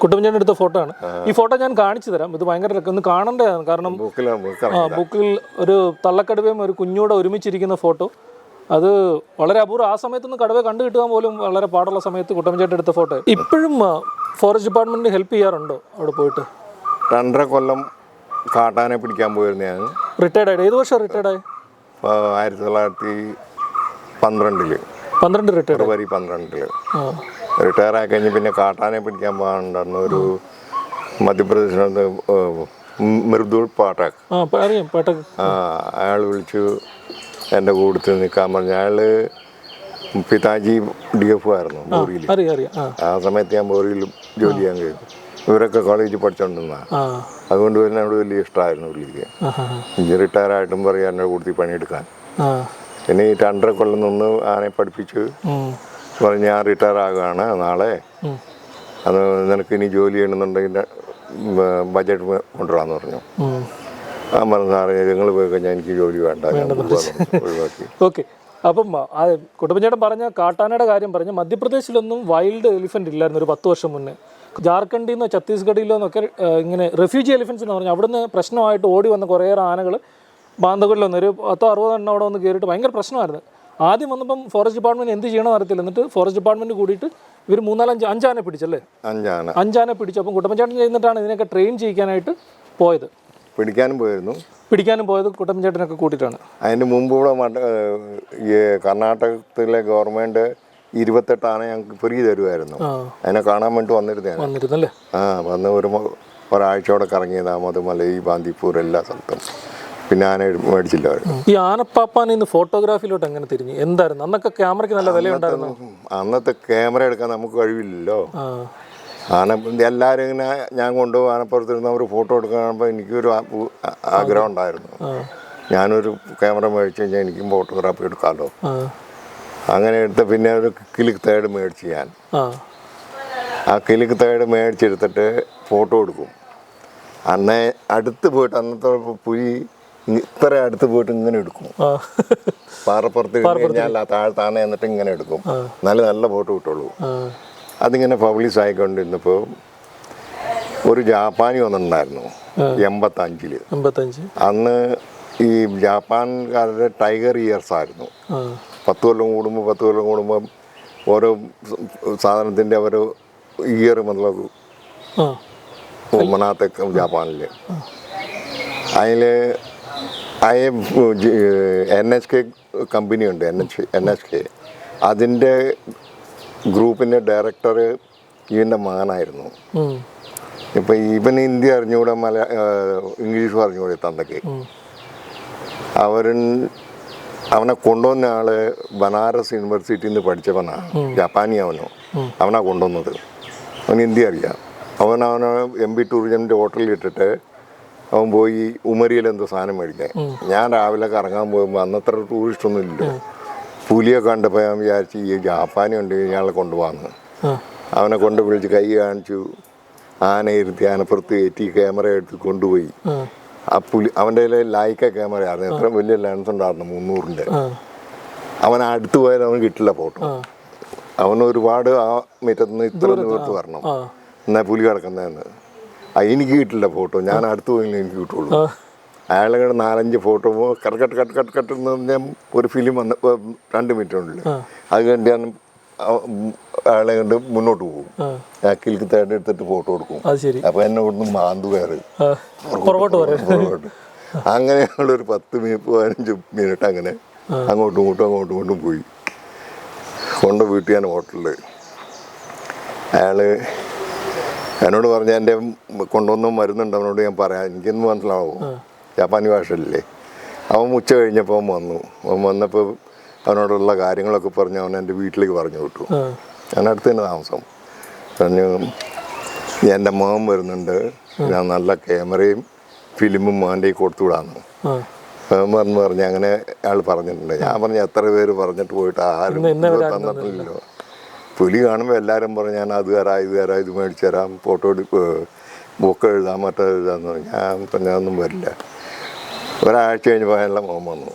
[SPEAKER 2] കുട്ടപ്പൻ ചേട്ടൻ എടുത്ത ഫോട്ടോ ആണ്. ഈ ഫോട്ടോ ഞാൻ കാണിച്ചു തരാം. ഇത് ഭയങ്കര. ഒന്ന് കാണേണ്ടതാണ് കാരണം ബുക്കിൽ ഒരു തള്ളക്കടുവയും ഒരു കുഞ്ഞൂടെ ഒരുമിച്ചിരിക്കുന്ന ഫോട്ടോ. അത് വളരെ അപൂർവം. ആ സമയത്തൊന്നും കടുവ കണ്ടു കിട്ടുക പോലും വളരെ പാടുള്ള സമയത്ത് കുട്ടമ്പഞ്ചേട്ടൻ എടുത്ത ഫോട്ടോ. ഇപ്പോഴും ഫോറസ്റ്റ് ഡിപ്പാർട്ട്മെന്റ് ഹെൽപ്പ് ചെയ്യാറുണ്ടോ അവിടെ പോയിട്ട്?
[SPEAKER 1] രണ്ടര കൊല്ലം കാട്ടാനെ പിടിക്കാൻ പോയിരുന്നു ഞാൻ.
[SPEAKER 2] റിട്ടയർഡ് ആയിട്ട്. ഏത് വർഷം റിട്ടയർഡ് ആയി?
[SPEAKER 1] ആയിരത്തി തൊള്ളായിരത്തി പന്ത്രണ്ടിൽ.
[SPEAKER 2] പന്ത്രണ്ട് റിട്ടയർഡ്
[SPEAKER 1] ഫെബ്രുവരി
[SPEAKER 2] പന്ത്രണ്ടിൽ.
[SPEAKER 1] റിട്ടയർ ആയി കഴിഞ്ഞ് പിന്നെ കാട്ടാനെ പിടിക്കാൻ പോകാനുണ്ടായിരുന്നു ഒരു മധ്യപ്രദേശിനകത്ത് മൃദുൾ പാഠക്
[SPEAKER 2] അറിയാം
[SPEAKER 1] ആ അയാൾ വിളിച്ചു. എന്റെ കൂട്ടത്തിൽ നിൽക്കാൻ പറഞ്ഞു അയാൾ പിതാജി ഡി എഫ് ആയിരുന്നു ബോറിയിൽ.
[SPEAKER 2] ആ.
[SPEAKER 1] സമയത്ത് ഞാൻ ബോറിയിൽ ജോലി ചെയ്യാൻ കഴിഞ്ഞു. ഇവരൊക്കെ കോളേജിൽ
[SPEAKER 2] പഠിച്ചോണ്ടിരുന്ന
[SPEAKER 1] അതുകൊണ്ട് തന്നെ എന്നോട് വലിയ ഇഷ്ടമായിരുന്നു പുള്ളിക്ക്. ഇഞ്ചി റിട്ടയർ ആയിട്ടും പറയാം എന്റെ കൂടുതൽ പണിയെടുക്കാൻ. ഇനി ഈ രണ്ടര കൊല്ലം നിന്ന് ആനെ പഠിപ്പിച്ച് പറഞ്ഞ് ഞാൻ റിട്ടയർ ആകുകയാണ് നാളെ. അത് നിനക്ക് ഇനി ജോലി ചെയ്യണമെന്നുണ്ടെങ്കിൽ ബജറ്റ് കൊണ്ടുവരാമെന്ന് പറഞ്ഞു. ആ പറഞ്ഞു സാറേ നിങ്ങൾ പോയി കഴിഞ്ഞാൽ എനിക്ക് ജോലി വേണ്ട. ഞാൻ ഒഴിവാക്കി. [LAUGHS]
[SPEAKER 2] ഓക്കെ. അപ്പം കുട്ടപ്പഞ്ചേട്ടൻ പറഞ്ഞ കാട്ടാനയുടെ കാര്യം പറഞ്ഞ മധ്യപ്രദേശിലൊന്നും വൈൽഡ് എലിഫന്റ് ഇല്ലായിരുന്നു ഒരു പത്ത് വർഷം മുന്നേ. ജാർഖണ്ഡിൽ നിന്നോ ഛത്തീസ്ഗഡിലോ നിന്നൊക്കെ ഇങ്ങനെ റെഫ്യൂജി എലിഫൻസ് എന്ന് പറഞ്ഞാൽ അവിടുന്ന് പ്രശ്നമായിട്ട് ഓടി വന്ന കുറേയേറെ ആനകൾ ബാന്ധവരിൽ വന്ന് ഒരു പത്തോ അറുപതോ എണ്ണം അവിടെ വന്ന് കയറിയിട്ട് ഭയങ്കര പ്രശ്നമായിരുന്നു. ആദ്യം വന്നപ്പം ഫോറസ്റ്റ് ഡിപ്പാർട്ട്മെന്റ് എന്ത് ചെയ്യണമെന്ന് അറിയത്തില്ല. എന്നിട്ട് ഫോറസ്റ്റ് ഡിപ്പാർട്ട്മെന്റ് കൂടിയിട്ട് ഇവർ മൂന്നാലഞ്ച് അഞ്ചാനെ പിടിച്ചല്ലേ?
[SPEAKER 1] അഞ്ചാന.
[SPEAKER 2] അഞ്ചാനെ പിടിച്ചു. അപ്പം കുട്ടമ്പഞ്ചാട്ടം ചെയ്യുന്നിട്ടാണ് ഇതിനൊക്കെ ട്രെയിൻ ചെയ്യിക്കാനായിട്ട് പോയത്.
[SPEAKER 1] പിടിക്കാനും പോയിരുന്നു.
[SPEAKER 2] പിടിക്കാനും പോയത് കുട്ടമ്പൻചേട്ടനൊക്കെ കൂട്ടിയിട്ടാണ്.
[SPEAKER 1] അതിന് മുമ്പ് ഇവിടെ ഈ കർണാടകത്തിലെ ഗവൺമെന്റ് ഇരുപത്തെട്ടാണ് ഞങ്ങൾക്ക് ഫ്രീ തരുമായിരുന്നു അതിനെ കാണാൻ വേണ്ടി വന്നിരുന്നു
[SPEAKER 2] വന്നിരുന്നല്ലേ?
[SPEAKER 1] ആ വന്ന് ഒരു ഒരാഴ്ച ഒരാഴ്ചയോടെ കറങ്ങിയത് മധുമല ഈ ബാന്തിപ്പൂർ എല്ലാ സ്ഥലത്തും. പിന്നെ ആന മേടിച്ചില്ല അവർ
[SPEAKER 2] ഈ ആനപ്പാപ്പാൻ ഇന്ന് ഫോട്ടോഗ്രാഫിയിലോട്ട് എങ്ങനെ തിരിഞ്ഞു? എന്തായിരുന്നു? അന്നൊക്കെ ക്യാമറയ്ക്ക് നല്ല വില ഉണ്ടായിരുന്നു
[SPEAKER 1] അന്നത്തെ ക്യാമറ എടുക്കാൻ നമുക്ക് കഴിവില്ലല്ലോ. ആന എല്ലാവരും ഇങ്ങനെ ഞാൻ കൊണ്ടുപോകും ആനപ്പുറത്തിരുന്ന് അവർ ഫോട്ടോ എടുക്കാനുമ്പോൾ എനിക്കൊരു ആഗ്രഹം ഉണ്ടായിരുന്നു. ഞാനൊരു ക്യാമറ മേടിച്ചു കഴിഞ്ഞാൽ എനിക്കും ഫോട്ടോഗ്രാഫി എടുക്കാമല്ലോ അങ്ങനെ എടുത്ത പിന്നെ ഒരു കിലിക്ക് തേർഡ് മേടിച്ച് ഞാൻ.
[SPEAKER 2] ആ.
[SPEAKER 1] കിലിക്ക് തേർഡ് മേടിച്ചെടുത്തിട്ട് ഫോട്ടോ എടുക്കും. അന്നേ അടുത്ത് പോയിട്ട് അന്നത്തെ പുലി ഇത്ര അടുത്ത് പോയിട്ട് ഇങ്ങനെ എടുക്കും. പാറപ്പുറത്ത് കഴിഞ്ഞാൽ താഴെ താണേ എന്നിട്ട് ഇങ്ങനെ എടുക്കും. നല്ല നല്ല ഫോട്ടോ കിട്ടുള്ളൂ. അതിങ്ങനെ പബ്ലിഷ് ആയിക്കൊണ്ടിരുന്നപ്പോൾ ഒരു ജാപ്പാനി വന്നിട്ടുണ്ടായിരുന്നു. എൺപത്തഞ്ചിൽ.
[SPEAKER 2] അഞ്ചിൽ
[SPEAKER 1] അന്ന് ഈ ജാപ്പാൻകാരുടെ ടൈഗർ ഇയർസ് ആയിരുന്നു പത്ത് കൊല്ലം കൂടുമ്പോൾ പത്ത് കൊല്ലം കൂടുമ്പോൾ ഓരോ സാധനത്തിന്റെ സാധനത്തിന്റെ ഒരു ഇയർ മതലബ്
[SPEAKER 2] ആ.
[SPEAKER 1] മനാത്തെ ജാപ്പാനിൽ അതിൽ I N H K company ഉണ്ട് N H N H K. അതിന്റെ ഗ്രൂപ്പിന്റെ ഡയറക്ടർ ഇവന്റെ മകനായിരുന്നു. ഇപ്പം ഇവൻ ഹിന്ദി അറിഞ്ഞുകൂടെ മല ഇംഗ്ലീഷ് അറിഞ്ഞുകൂടെ തന്തയ്ക്ക്.
[SPEAKER 2] അവൻ
[SPEAKER 1] അവരൻ അവനെ കൊണ്ടുവന്ന ആൾ ബനാറസ് യൂണിവേഴ്സിറ്റിയിൽ നിന്ന് പഠിച്ചവനാ ജപ്പാനി അവനോ. അവനാ കൊണ്ടുവന്നത്. അവൻ ഹിന്ദി അറിയാം. അവൻ അവനെ എം ബി ടൂറിസമിന്റെ ഹോട്ടലിൽ ഇട്ടിട്ട് അവൻ പോയി ഉമരിയിൽ എന്തോ സാധനം മേടിക്കാൻ. ഞാൻ രാവിലെ കറങ്ങാൻ പോകുമ്പോൾ അന്നത്ര ടൂറിസ്റ്റ് ഒന്നും ഇല്ല. പുലിയെ കണ്ടപ്പോൾ ഞാൻ വിചാരിച്ചു ഈ ജാപ്പാനി ഉണ്ട് ഇയാളെ കൊണ്ടുപോകാന്ന് അവനെ കൊണ്ട് വിളിച്ച് കൈ കാണിച്ചു. ആന ഇരുത്തി ആനപ്പുറത്ത് കയറ്റി ക്യാമറ എടുത്ത് കൊണ്ടുപോയി.
[SPEAKER 2] ആ.
[SPEAKER 1] പുലി അവന്റെ കയ്യിൽ ലൈക്ക ക്യാമറ ആയിരുന്നു. എത്ര വലിയ ലെൻസ് ഉണ്ടായിരുന്നു
[SPEAKER 2] മുന്നൂറിന്റെ.
[SPEAKER 1] അവൻ അടുത്ത് പോയാൽ അവന് കിട്ടില്ല ഫോട്ടോ. അവൻ ഒരുപാട് ആ മിറ്റത്ത് നിന്ന് ഇത്ര ദൂരത്ത് വരണം. എന്നാ പുലി കിടക്കുന്നതെന്ന്. എനിക്ക് കിട്ടില്ല ഫോട്ടോ. ഞാൻ അടുത്ത് പോയി എനിക്ക് കിട്ടുള്ളൂ.
[SPEAKER 2] ആ
[SPEAKER 1] അയാളെ കൂടെ നാലഞ്ച് photo cut cut cut cut cut എന്ന് പറഞ്ഞാൽ ഒരു ഫിലിം വന്ന് രണ്ട് മിനിറ്റ് ഉള്ളിൽ
[SPEAKER 2] ആ.
[SPEAKER 1] അത് കണ്ട് ഞാൻ അയാളെ കണ്ട് മുന്നോട്ട് പോകും.
[SPEAKER 2] ആ.
[SPEAKER 1] ആ കിൽക്ക് തേടി എടുത്തിട്ട് ഫോട്ടോ എടുക്കും. അപ്പൊ എന്നെ ഇവിടുന്ന് മാന്തു കയറി.
[SPEAKER 2] ആ. പുറകോട്ട്
[SPEAKER 1] അങ്ങനെയുള്ള ഒരു പത്ത് മിനിറ്റ് പതിനഞ്ച് മിനിറ്റ് അങ്ങനെ അങ്ങോട്ടും ഇങ്ങോട്ടും അങ്ങോട്ടും ഇങ്ങോട്ടും പോയി. കൊണ്ട് വീട്ടിൽ ഞാൻ ഹോട്ടലിൽ അയാൾ എന്നോട് പറഞ്ഞ എന്റെ കൊണ്ടുവന്ന മരുന്നുണ്ട്. അവനോട് ഞാൻ പറയാം. എനിക്കൊന്നും മനസ്സിലാവും? ജപ്പാനി ഭാഷയല്ലേ അവൻ ഉച്ച കഴിഞ്ഞപ്പോൾ അവൻ വന്നു. അവൻ വന്നപ്പോൾ അവനോടുള്ള കാര്യങ്ങളൊക്കെ പറഞ്ഞ് അവൻ എന്റെ വീട്ടിലേക്ക് പറഞ്ഞു വിട്ടു. ഞാൻ അടുത്ത് തന്നെ താമസം. പറഞ്ഞു എന്റെ മോൻ വരുന്നുണ്ട്. ഞാൻ നല്ല ക്യാമറയും ഫിലിമും മോന്റെ കൊടുത്തു വിടാന്ന്. പറഞ്ഞു പറഞ്ഞു അങ്ങനെ അയാൾ പറഞ്ഞിട്ടുണ്ട്. ഞാൻ പറഞ്ഞു എത്ര പേര് പറഞ്ഞിട്ട് പോയിട്ട് ആരും തന്നിട്ടില്ലല്ലോ. പുലി കാണുമ്പോൾ എല്ലാവരും പറഞ്ഞു ഞാൻ അത് തരാം ഇത് തരാം ഇത് മേടിച്ചു തരാം ഫോട്ടോ എടുക്കുക ബുക്ക് എഴുതാം മറ്റേ എഴുതാന്ന് പറഞ്ഞു. ഞാൻ പറഞ്ഞതൊന്നും വരില്ല. ഒരാഴ്ച കഴിഞ്ഞപ്പോൾ എല്ലാം മോൻ വന്നു.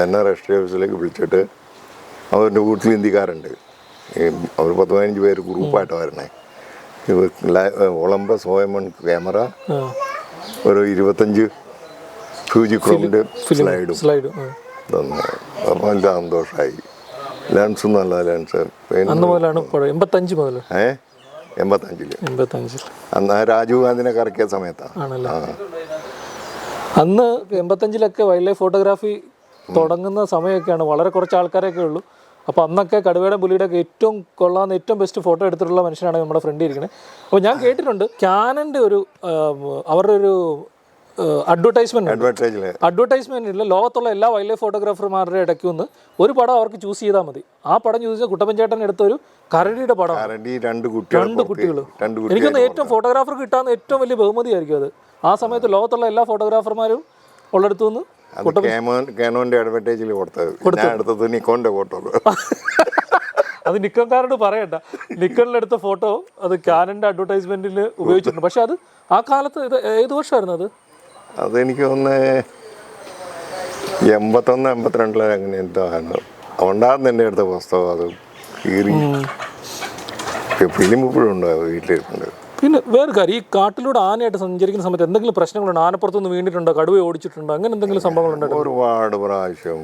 [SPEAKER 1] എന്നെ രജിസ്റ്റർ ഓഫീസിലേക്ക് വിളിച്ചിട്ട് അവരുടെ വീട്ടിൽ ഹിന്ദിക്കാരുണ്ട് അവർ പത്ത് പതിനഞ്ച് പേര് ഗ്രൂപ്പായിട്ട് വരണേ. ഒളമ്പ സോയമൺ ക്യാമറ ഒരു ഇരുപത്തഞ്ച് ഫ്യൂജി
[SPEAKER 2] ക്രോമിന്റെ
[SPEAKER 1] സ്ലൈഡും. തന്നു അപ്പോൾ നല്ല സന്തോഷമായി ലെൻസും നല്ല ലെൻസ്.
[SPEAKER 2] അന്ന് മുതലാണ് പുഴ എൺപത്തഞ്ച് മുതൽ
[SPEAKER 1] ഏ? എൺപത്തഞ്ചിൽ.
[SPEAKER 2] എൺപത്തഞ്ചിൽ
[SPEAKER 1] അന്ന് രാജീവ് ഗാന്ധിനെ കറക്കിയ സമയത്താണ് ആ.
[SPEAKER 2] അന്ന് എൺപത്തഞ്ചിലൊക്കെ വൈൽഡ് ലൈഫ് ഫോട്ടോഗ്രാഫി തുടങ്ങുന്ന സമയമൊക്കെയാണ്. വളരെ കുറച്ച് ആൾക്കാരൊക്കെ ഉള്ളൂ. അപ്പോൾ അന്നൊക്കെ കടുവയുടെ പുലിയുടെ ഒക്കെ ഏറ്റവും കൊള്ളാവുന്ന ഏറ്റവും ബെസ്റ്റ് ഫോട്ടോ എടുത്തിട്ടുള്ള മനുഷ്യനാണ് നമ്മുടെ ഫ്രണ്ട് ഇരിക്കുന്നത് അപ്പോൾ ഞാൻ കേട്ടിട്ടുണ്ട്. ക്യാനന്റെ ഒരു അവരുടെ ഒരു അഡ്വർടൈസ്മെന്റ് അഡ്വർടൈസ്മെന്റിൽ ലോകത്തുള്ള എല്ലാ വൈൽഡ് ലൈഫ് ഫോട്ടോഗ്രാഫർമാരുടെ ഇടയ്ക്ക് ഒന്ന് ഒരു പടം അവർക്ക് ചൂസ് ചെയ്താൽ മതി. ആ പടം ചൂസ് ചെയ്ത കുട്ടപ്പൻചേട്ടൻ എടുത്ത ഒരു കരടിയുടെ പടം.
[SPEAKER 1] രണ്ട് കുട്ടികൾ
[SPEAKER 2] എനിക്കൊന്ന് ഏറ്റവും ഫോട്ടോഗ്രാഫർ കിട്ടാവുന്ന ഏറ്റവും വലിയ ബഹുമതി ആയിരിക്കും അത്. ആ സമയത്ത് ലോകത്തുള്ള എല്ലാ ഫോട്ടോഗ്രാഫർമാരും ഉള്ളിടത്തു നിന്ന്
[SPEAKER 1] കേനോന്റെ അഡ്വർടൈസിൽ കൊടുത്തത്. ഞാൻ എടുത്തത് നിക്കോന്റെ ഫോട്ടോ [LAUGHS]
[SPEAKER 2] അത് നിക്കൺകാരോട് പറയണ്ട. നിക്കണിലെടുത്ത ഫോട്ടോ അത് ക്യാനന്റെ അഡ്വർടൈസ്മെന്റിൽ ഉപയോഗിച്ചിട്ടുണ്ട്. പക്ഷെ അത് ആ കാലത്ത് ഇത് ഏത് വർഷമായിരുന്നു അത്?
[SPEAKER 1] അതെനിക്ക് ഒന്ന് എൺപത്തൊന്ന് എൺപത്തിരണ്ടിലെ അങ്ങനെ എന്തോ ആണ് അതുകൊണ്ടാണ് എന്റെ അടുത്ത പുസ്തകം അത് കീറി. ഫിലിം ഇപ്പോഴും ഉണ്ട് വീട്ടിലിരിപ്പുണ്ട്?
[SPEAKER 2] പിന്നെ വേറെ കാര്യം ഈ കാട്ടിലൂടെ ആനയായിട്ട് സഞ്ചരിക്കുന്ന സമയത്ത് എന്തെങ്കിലും പ്രശ്നങ്ങളുണ്ടോ? ആനപ്പുറത്തുനിന്ന് വീണിട്ടുണ്ടോ? കടുവ ഓടിച്ചിട്ടുണ്ടോ? അങ്ങനെ എന്തെങ്കിലും സംഭവങ്ങളുണ്ടോ
[SPEAKER 1] ഒരുപാട് പ്രാവശ്യം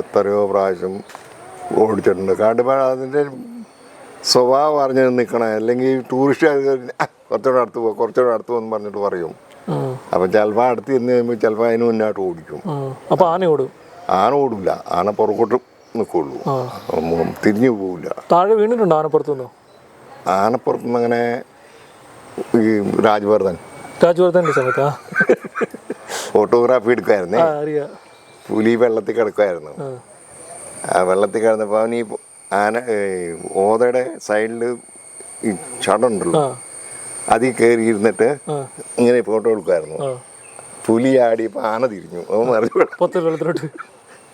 [SPEAKER 1] എത്രയോ പ്രാവശ്യം ഓടിച്ചിട്ടുണ്ട്. കാട്ടുപാഴ അതിന്റെ സ്വഭാവം അറിഞ്ഞ് നിൽക്കണേ അല്ലെങ്കിൽ ടൂറിസ്റ്റ് കുറച്ചുകൂടെ അടുത്ത് പോകും കുറച്ചുകൂടെ അടുത്ത് പോകുമെന്ന് പറഞ്ഞിട്ട് പറയും. അപ്പം ചിലപ്പോൾ അടുത്ത് ചെന്ന് കഴിയുമ്പോൾ ചിലപ്പോൾ അതിന് മുന്നോട്ട് ഓടിക്കും.
[SPEAKER 2] അപ്പൊ ആന ഓടും?
[SPEAKER 1] ആന ഓടില്ല. ആന പുറകോട്ട് നിൽക്കുള്ളൂ ഉം, തിരിഞ്ഞു പോവില്ല.
[SPEAKER 2] താഴെ വീണിട്ടുണ്ടോ ആനപ്പുറത്തുനിന്ന്?
[SPEAKER 1] ആനപ്പുറത്തുനിന്ന് അങ്ങനെ ഈ രാജ്വർദ്ധൻ.
[SPEAKER 2] രാജവർദ്ധന്റെ സമയത്ത്?
[SPEAKER 1] ഫോട്ടോഗ്രാഫി എടുക്കുമായിരുന്നേ
[SPEAKER 2] അറിയാം.
[SPEAKER 1] പുലി വെള്ളത്തിൽ കിടക്കുമായിരുന്നു
[SPEAKER 2] ആ.
[SPEAKER 1] വെള്ളത്തിൽ കിടന്നപ്പോൾ അവൻ ഈ ആന ഓതയുടെ സൈഡിൽ ഈ ചടുണ്ടല്ലോ അതിൽ കയറി ഇരുന്നിട്ട് ഇങ്ങനെ ഫോട്ടോ എടുക്കുമായിരുന്നു
[SPEAKER 2] പുലിയാടി
[SPEAKER 1] പുലി ആടിയപ്പോൾ ആന തിരിഞ്ഞു അവൻ മറിഞ്ഞു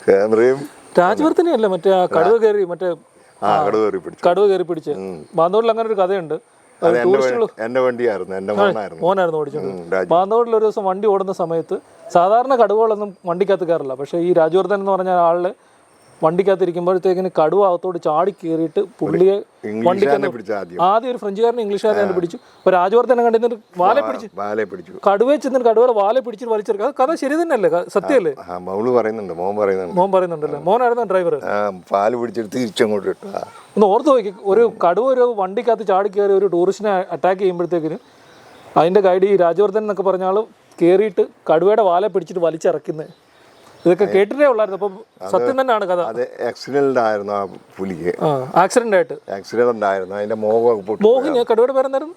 [SPEAKER 1] ക്യാമറയും
[SPEAKER 2] രാജവർദ്ധനെ മറ്റേ കടുവ കയറി മറ്റേ
[SPEAKER 1] ആ കടുവ കയറി പിടിച്ചു.
[SPEAKER 2] കടുവ കയറി പിടിച്ച്. മാന്തോടിൽ അങ്ങനെ ഒരു കഥയുണ്ട്.
[SPEAKER 1] എന്റെ വണ്ടിയായിരുന്നു. എന്റെ മോനായിരുന്നു.
[SPEAKER 2] മോനായിരുന്നു ഓടിച്ചത്
[SPEAKER 1] ഉം,
[SPEAKER 2] ഒരു ദിവസം വണ്ടി ഓടുന്ന സമയത്ത് സാധാരണ കടുവകളൊന്നും വണ്ടിക്കകത്ത് കയറില്ല. പക്ഷേ ഈ രാജവർദ്ധൻ എന്ന് പറഞ്ഞ ആളിൽ വണ്ടിക്കകത്ത് ഇരിക്കുമ്പോഴത്തേക്കിന് കടുവ അകത്തോട് ചാടി കയറിയിട്ട് പുള്ളിയെ
[SPEAKER 1] പിടിച്ച ആദ്യം.
[SPEAKER 2] ഒരു ഫ്രഞ്ചുകാരനെ ഇംഗ്ലീഷുകാരനെ പിടിച്ചു. അപ്പൊ രാജവർദ്ധനെ കണ്ടിട്ട് വാലെ പിടിച്ചു.
[SPEAKER 1] ബാലെ പിടിച്ചു.
[SPEAKER 2] കടുവയെ ചെന്നിട്ട് കടുവയുടെ വാലെ പിടിച്ചിട്ട് വലിച്ചെടുക്കുക അത് കഥ ശരി തന്നെയല്ലേ? അല്ലേ സത്യമല്ലേ?
[SPEAKER 1] മൗൾ പറയുന്നുണ്ട്. മോൻ പറയുന്നുണ്ട്.
[SPEAKER 2] മോൻ പറയുന്നുണ്ടല്ലേ? മോനായിരുന്നു ഡ്രൈവർ
[SPEAKER 1] പാൽ പിടിച്ചിട്ട് തിരിച്ചങ്ങോട്ട് ഇട്ടാ.
[SPEAKER 2] ഒന്ന് ഓർത്ത് നോക്കി. ഒരു കടുവ ഒരു വണ്ടിക്കകത്ത് ചാടി കയറി ഒരു ടൂറിസ്റ്റിനെ അറ്റാക്ക് ചെയ്യുമ്പോഴത്തേക്കിന് അതിന്റെ ഗൈഡ് ഈ രാജവർദ്ധൻ എന്നൊക്കെ പറഞ്ഞ ആൾ കയറിയിട്ട് കടുവയുടെ വാല പിടിച്ചിട്ട് വലിച്ചിറക്കുന്നത് ഇതൊക്കെ കേട്ടിട്ടേ ഉള്ളായിരുന്നു. അപ്പം സത്യം തന്നെയാണ് കഥ.
[SPEAKER 1] അത് ആക്സിഡന്റ് ആയിരുന്നു ആ പുലിക്ക്.
[SPEAKER 2] ആക്സിഡന്റ് ആയിട്ട്.
[SPEAKER 1] ആക്സിഡന്റ് ആയിരുന്നു അതിന്റെ പൊട്ടി
[SPEAKER 2] മോഹിനി കടുവയുടെ പേരെന്തായിരുന്നു?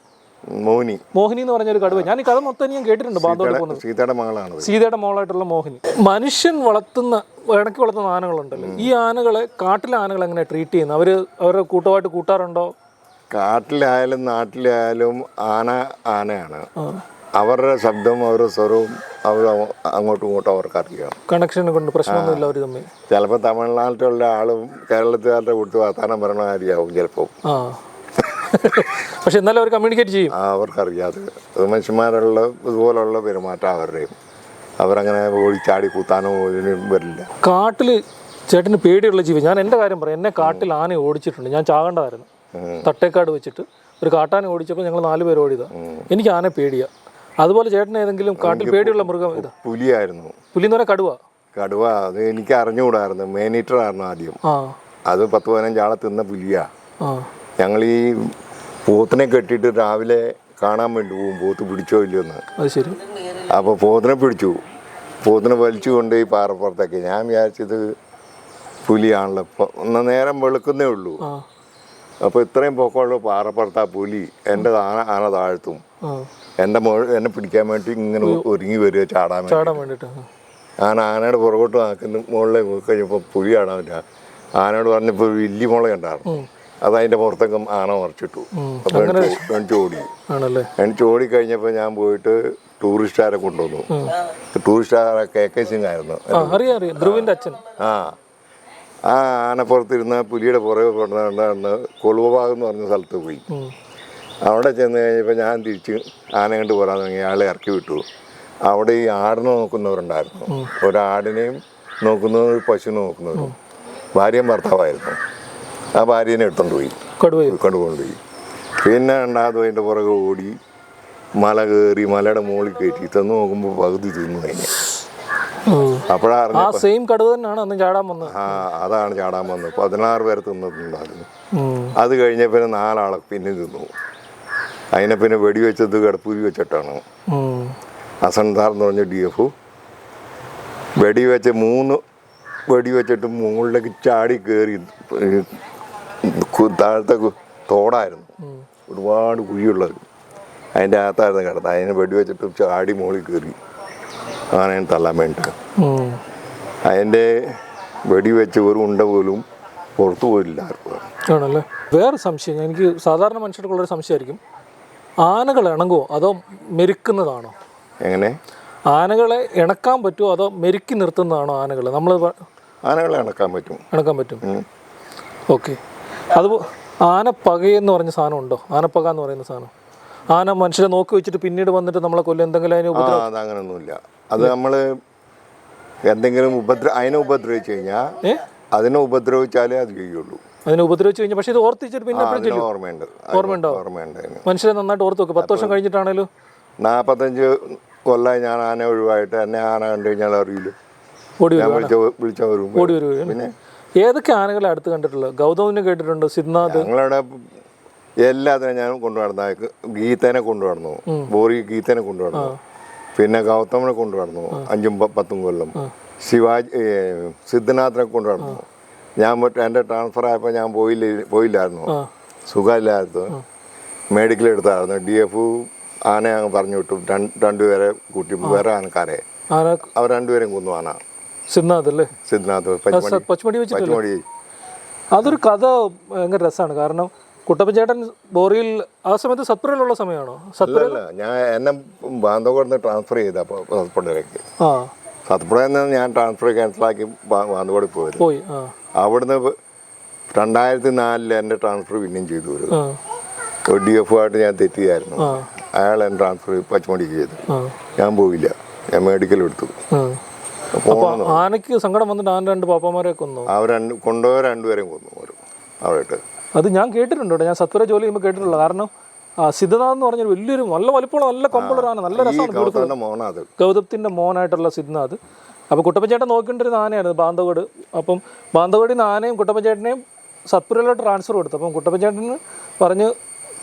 [SPEAKER 1] മോഹിനി.
[SPEAKER 2] മോഹിനി എന്ന് പറഞ്ഞൊരു കടുവ. ഞാൻ ഈ കഥ മൊത്തം ഞാൻ കേട്ടിട്ടുണ്ട് ബാന്തോട്
[SPEAKER 1] സീതയുടെ മകളാണ്
[SPEAKER 2] സീതയുടെ മോളായിട്ടുള്ള മോഹിനി. മനുഷ്യൻ വളർത്തുന്ന ഇണക്കി വളർത്തുന്ന ആനകളുണ്ടല്ലോ. ഈ ആനകളെ കാട്ടിലെ ആനകൾ എങ്ങനെ ട്രീറ്റ് ചെയ്യുന്നത് അവർ അവരുടെ കൂട്ടമായിട്ട് കൂട്ടാറുണ്ടോ?
[SPEAKER 1] കാട്ടിലായാലും നാട്ടിലായാലും ആന ആനയാണ്. അവരുടെ ശബ്ദവും അവരുടെ സ്വരവും അവർ അങ്ങോട്ടും ഇങ്ങോട്ടും അവർക്ക് അറിയാം
[SPEAKER 2] കണക്ഷൻ കൊണ്ട് പ്രശ്നമൊന്നുമില്ല അവർ തമ്മിൽ.
[SPEAKER 1] ചിലപ്പോൾ തമിഴ്നാട്ടിലുള്ള ആളും കേരളത്തുകാരുടെ കൂട്ട് വർത്താനം പറയണ കാര്യമാവും ചിലപ്പോൾ
[SPEAKER 2] പക്ഷെ എന്നാലും അവർ കമ്മ്യൂണിക്കേറ്റ് ചെയ്യും.
[SPEAKER 1] അവർക്കറിയാതെ മനുഷ്യന്മാരുള്ള ഇതുപോലുള്ള പെരുമാറ്റം അവരുടെയും. അവരങ്ങനെ ഓടിച്ചാടി കൂത്താനോ ഇതിനും വരില്ല.
[SPEAKER 2] കാട്ടിൽ ചേട്ടന് പേടിയുള്ള ജീവി. ഞാൻ എന്റെ കാര്യം പറയാം. എന്നെ കാട്ടിൽ ആന ഓടിച്ചിട്ടുണ്ട്. ഞാൻ ചാകേണ്ടതായിരുന്നു. തട്ടേക്കാട് വെച്ചിട്ട്. ഒരു കാട്ടാന ഓടിച്ചപ്പോൾ ഞങ്ങൾ നാല് പേര് ഓടിയതാണ് എനിക്ക് ആന പേടിയാ. അതുപോലെ ചേട്ടൻ ഏതെങ്കിലും കാട്ടിൽ പേടിയുള്ള മൃഗം ഇതാ?
[SPEAKER 1] പുലിയായിരുന്നു.
[SPEAKER 2] പുലി എന്ന് പറഞ്ഞാൽ കടുവ?
[SPEAKER 1] കടുവ അത് എനിക്ക് അറിഞ്ഞുകൂടായിരുന്നു. മേനീറ്റർ ആയിരുന്നു ആദ്യം അത് പത്ത് പതിനഞ്ചാളെ തിന്ന പുലിയാ. ഞങ്ങൾ ഈ പോത്തിനെ കെട്ടിട്ട് രാവിലെ കാണാൻ വേണ്ടി പോകും പോത്ത് പിടിച്ചോ
[SPEAKER 2] ഇല്ലയോന്ന്
[SPEAKER 1] അപ്പോൾ പോത്തിനെ പിടിച്ചു. പോത്തിനെ വലിച്ചു കൊണ്ട് ഈ പാറപ്പുറത്തൊക്കെ. ഞാൻ വിചാരിച്ചത് പുലിയാണല്ലോ. ഇപ്പൊ ഒന്ന് നേരം വെളുക്കുന്നേ ഉള്ളൂ.
[SPEAKER 2] അപ്പൊ
[SPEAKER 1] അപ്പോൾ ഇത്രയും പൊക്കമുള്ള പാറപ്പുറത്ത് ആ പുലി. എന്റെ ആന ആന താഴ്ത്തും. എന്റെ മോ എന്നെ പിടിക്കാൻ വേണ്ടി ഇങ്ങനെ ഒരുങ്ങി വരിക ചാടാൻ
[SPEAKER 2] ചാടാൻ വേണ്ടിയിട്ട്
[SPEAKER 1] ആന ആനയുടെ പുറകോട്ട് ആക്കുന്ന മുകളിലേക്ക് പോയി കഴിഞ്ഞപ്പോൾ പുലി പറ്റില്ല ആനയോട് പറഞ്ഞപ്പോൾ ഒരു വലിയ മുള ഉണ്ടായിരുന്നു അത് അതിന്റെ പുറത്തേക്കും ആന മറിച്ചിട്ടു. അപ്പോൾ എനിക്ക് ഓടി.
[SPEAKER 2] ആണല്ലേ?
[SPEAKER 1] എനിക്ക് ഓടി കഴിഞ്ഞപ്പോൾ ഞാൻ പോയിട്ട് ടൂറിസ്റ്റുകാരെ കൊണ്ടുവന്നു. ടൂറിസ്റ്റുകാരെ കെ കെ സിംഗ് ആയിരുന്നു.
[SPEAKER 2] ധ്രുവിന്റെ അച്ഛൻ.
[SPEAKER 1] ആ. ആ ആനപ്പുറത്തിരുന്ന പുലിയുടെ പുറകെ കൊണ്ടുവന്ന് കൊളുവഭാഗം എന്ന് പറഞ്ഞ സ്ഥലത്ത് പോയി. അവിടെ ചെന്ന് കഴിഞ്ഞപ്പോൾ ഞാൻ തിരിച്ച് ആന കണ്ട് പോരാൻ തുടങ്ങി. അയാളെ ഇറക്കി വിട്ടു. അവിടെ ഈ ആടിനെ നോക്കുന്നവരുണ്ടായിരുന്നു. ഒരാടിനെയും നോക്കുന്നവർ ഒരു പശുവിനെ നോക്കുന്നവരും ഭാര്യയും ഭർത്താവായിരുന്നു. ആ ഭാര്യനെ എടുത്തോണ്ട് പോയി. കൊണ്ടുപോയി. പിന്നെ ഉണ്ടാകും അതിന്റെ പുറകെ ഓടി മല കയറി മലയുടെ മുകളിൽ കയറ്റി. തന്നു നോക്കുമ്പോൾ പകുതി തിന്നു കഴിഞ്ഞു അപ്പോഴാണ്
[SPEAKER 2] ആ സെയിം കടുവ തന്നെയാണ് അന്ന് ചാടാൻ വന്നത്.
[SPEAKER 1] ആ അതാണ് ചാടാൻ വന്നത്. പതിനാറ് പേര് തിന്നിട്ടുണ്ടായിരുന്നു. അത് കഴിഞ്ഞ പിന്നെ നാലാളെ പിന്നെ തിന്നു. അതിനെ പിന്നെ വെടിവെച്ചത് കടപ്പൂരി വെച്ചിട്ടാണ്. അസൻധാർ എന്ന് പറഞ്ഞ ഡി എഫ് വെടിവെച്ച് മൂന്ന് വെടിവെച്ചിട്ട് മുകളിലേക്ക് ചാടി കയറി താഴത്തെ തോടായിരുന്നു. ഒരുപാട് കുഴിയുള്ളത്. അതിന്റെ അകത്തായിരുന്നു കിടന്നത്. അതിനെ വെടിവെച്ചിട്ട് ചാടി മുകളിൽ കയറി ആനയെ തള്ളാൻ വേണ്ടിയിട്ട്. അതിന്റെ വെടിവെച്ച് ഒരു ഉണ്ട പോലും പുറത്തു പോയില്ല ആർക്കും.
[SPEAKER 2] ആണല്ലേ? വേറെ സംശയം. എനിക്ക് സാധാരണ മനുഷ്യർക്കുള്ളൊരു സംശയമായിരിക്കും. ആനകൾ ഇണങ്ങുമോ അതോ മെരുക്കുന്നതാണോ?
[SPEAKER 1] എങ്ങനെ?
[SPEAKER 2] ആനകളെ ഇണക്കാൻ പറ്റുമോ അതോ മെരുക്കി നിർത്തുന്നതാണോ ആനകൾ നമ്മൾ
[SPEAKER 1] ആനകളെ ഇണക്കാൻ പറ്റും.
[SPEAKER 2] ഇണക്കാൻ പറ്റും.
[SPEAKER 1] Okay
[SPEAKER 2] okay. അതുപോ ആനപ്പകയെന്ന് പറഞ്ഞ സാധനം ഉണ്ടോ? ആനപ്പക എന്ന് പറയുന്ന സാധനം. ആന മനുഷ്യരെ നോക്കി വെച്ചിട്ട് പിന്നീട് വന്നിട്ട് നമ്മളെ കൊല്ലം. എന്തെങ്കിലും അതിന്
[SPEAKER 1] ആ
[SPEAKER 2] ഉപദ്രവം
[SPEAKER 1] അതങ്ങനൊന്നുമില്ല. അത് നമ്മൾ എന്തെങ്കിലും ഉപദ്ര അതിനെ ഉപദ്രവിച്ചു കഴിഞ്ഞാൽ അതിനെ ഉപദ്രവിച്ചാലേ അത് ചെയ്യുള്ളൂ.
[SPEAKER 2] അതിനെ ഉപദ്രവിച്ചു കഴിഞ്ഞാൽ പക്ഷേ ഇത് ഓർത്തിച്ചിട്ട് പിന്നെ
[SPEAKER 1] ഓർമ്മയുണ്ട്.
[SPEAKER 2] ഓർമ്മയുണ്ടോ?
[SPEAKER 1] ഓർമ്മയുണ്ട്
[SPEAKER 2] മനുഷ്യരെ നന്നായിട്ട് ഓർത്ത് വെക്കും പത്ത് വർഷം കഴിഞ്ഞിട്ടാണേലും?
[SPEAKER 1] നാൽപ്പത്തഞ്ച് കൊല്ലായി ഞാൻ ആന ഒഴിവായിട്ട്. എന്നെ ആന കണ്ടു കഴിഞ്ഞാൽ അറിയില്ല.
[SPEAKER 2] ഓടി വരും ഓടി വരും
[SPEAKER 1] പിന്നെ?
[SPEAKER 2] ഏതൊക്കെ ആനകളെ അടുത്ത് കണ്ടിട്ടുള്ളത്? ഗൗതമിനെ കേട്ടിട്ടുണ്ട്? സിദ്ധാന്ത്?
[SPEAKER 1] ഞങ്ങളുടെ എല്ലാത്തിനും ഞാൻ കൊണ്ടു നടന്ന. ഗീതനെ കൊണ്ടു നടന്നു. ബോറി ഗീതനെ കൊണ്ടു നടന്നു. പിന്നെ ഗൗതമിനെ കൊണ്ടു നടന്നു. അഞ്ചും പത്തും കൊല്ലം. ശിവാജി സിദ്ധനാഥിനെ സിദ്ധനാഥനെ കൊണ്ടു നടന്നു. ഞാൻ മറ്റേ എന്റെ ട്രാൻസ്ഫർ ആയപ്പോൾ ഞാൻ പോയില്ല പോയില്ലായിരുന്നു. സുഖമില്ലായിരുന്നു. മെഡിക്കൽ എടുത്തായിരുന്നു. ഡി എഫ് ആനെ അങ്ങ് പറഞ്ഞു വിട്ടു. രണ്ട് രണ്ടുപേരെ കൂട്ടി വേറെ ആനക്കാരെ
[SPEAKER 2] ആന
[SPEAKER 1] അവർ രണ്ടുപേരും കൊന്നു ആന.
[SPEAKER 2] സിദ്ധാർത്ഥ് അല്ലേ? പച്ചമടി
[SPEAKER 1] പച്ചമടി
[SPEAKER 2] അതൊരു കഥ ഭയങ്കര രസമാണ്. കാരണം കുട്ടപ്പൻ ബോറിയിൽ ആ സമയത്ത് സത്പുരയിലുള്ള സമയമാണോ? സത്പുര
[SPEAKER 1] ഞാൻ എന്നെ ബാന്തോട് ട്രാൻസ്ഫർ ചെയ്ത സത്പുരയിലേക്ക്.
[SPEAKER 2] ആ.
[SPEAKER 1] നിന്ന് ഞാൻ ട്രാൻസ്ഫർ ക്യാൻസലാക്കി ബാന്തോട് പോയത്.
[SPEAKER 2] പോയി ആ.
[SPEAKER 1] അവിടുന്ന് രണ്ടായിരത്തി നാലിൽ എന്റെ ട്രാൻസ്ഫർ പിന്നെയും ചെയ്തു ഒരു ഡി എഫ് ആയിട്ട് ഞാൻ തെറ്റിയായിരുന്നു. അയാൾ എന്റെ ട്രാൻസ്ഫർ പച്ചമടിക്ക് ചെയ്തു ഞാൻ പോവില്ല ഞാൻ മെഡിക്കൽ എടുത്തു.
[SPEAKER 2] ആനയ്ക്ക് സങ്കടം വന്നിട്ട് ആന രണ്ട് പാപ്പമാരെ കൊന്നു?
[SPEAKER 1] അവർ രണ്ട് കൊണ്ടുപോയ രണ്ടുപേരെയും കൊന്നു അവിടെ
[SPEAKER 2] അത് ഞാൻ കേട്ടിട്ടുണ്ട് കേട്ടോ. ഞാൻ സത്വര ജോലി ചെയ്യുമ്പോൾ കേട്ടിട്ടുള്ളത് കാരണം സിദ്ധനാഥ് എന്ന് പറഞ്ഞൊരു വലിയൊരു നല്ല വലിപ്പമുള്ള നല്ല കൊമ്പുള്ള ആന നല്ല രസമാണ് ഗൗതത്തിന്റെ മോനായിട്ടുള്ള സിദ്ധാർത്ഥ് അപ്പോൾ കുട്ടപ്പഞ്ചേട്ടൻ നോക്കിക്കൊണ്ടിരുന്ന ആനയായിരുന്നു ബാന്തകോട് അപ്പം ബാന്തകോടിൽ നിന്ന് ആനയും സത്പുരയിലോട്ട് ട്രാൻസ്ഫർ കൊടുത്തു. അപ്പം കുട്ടപ്പഞ്ചേട്ടന് പറഞ്ഞ്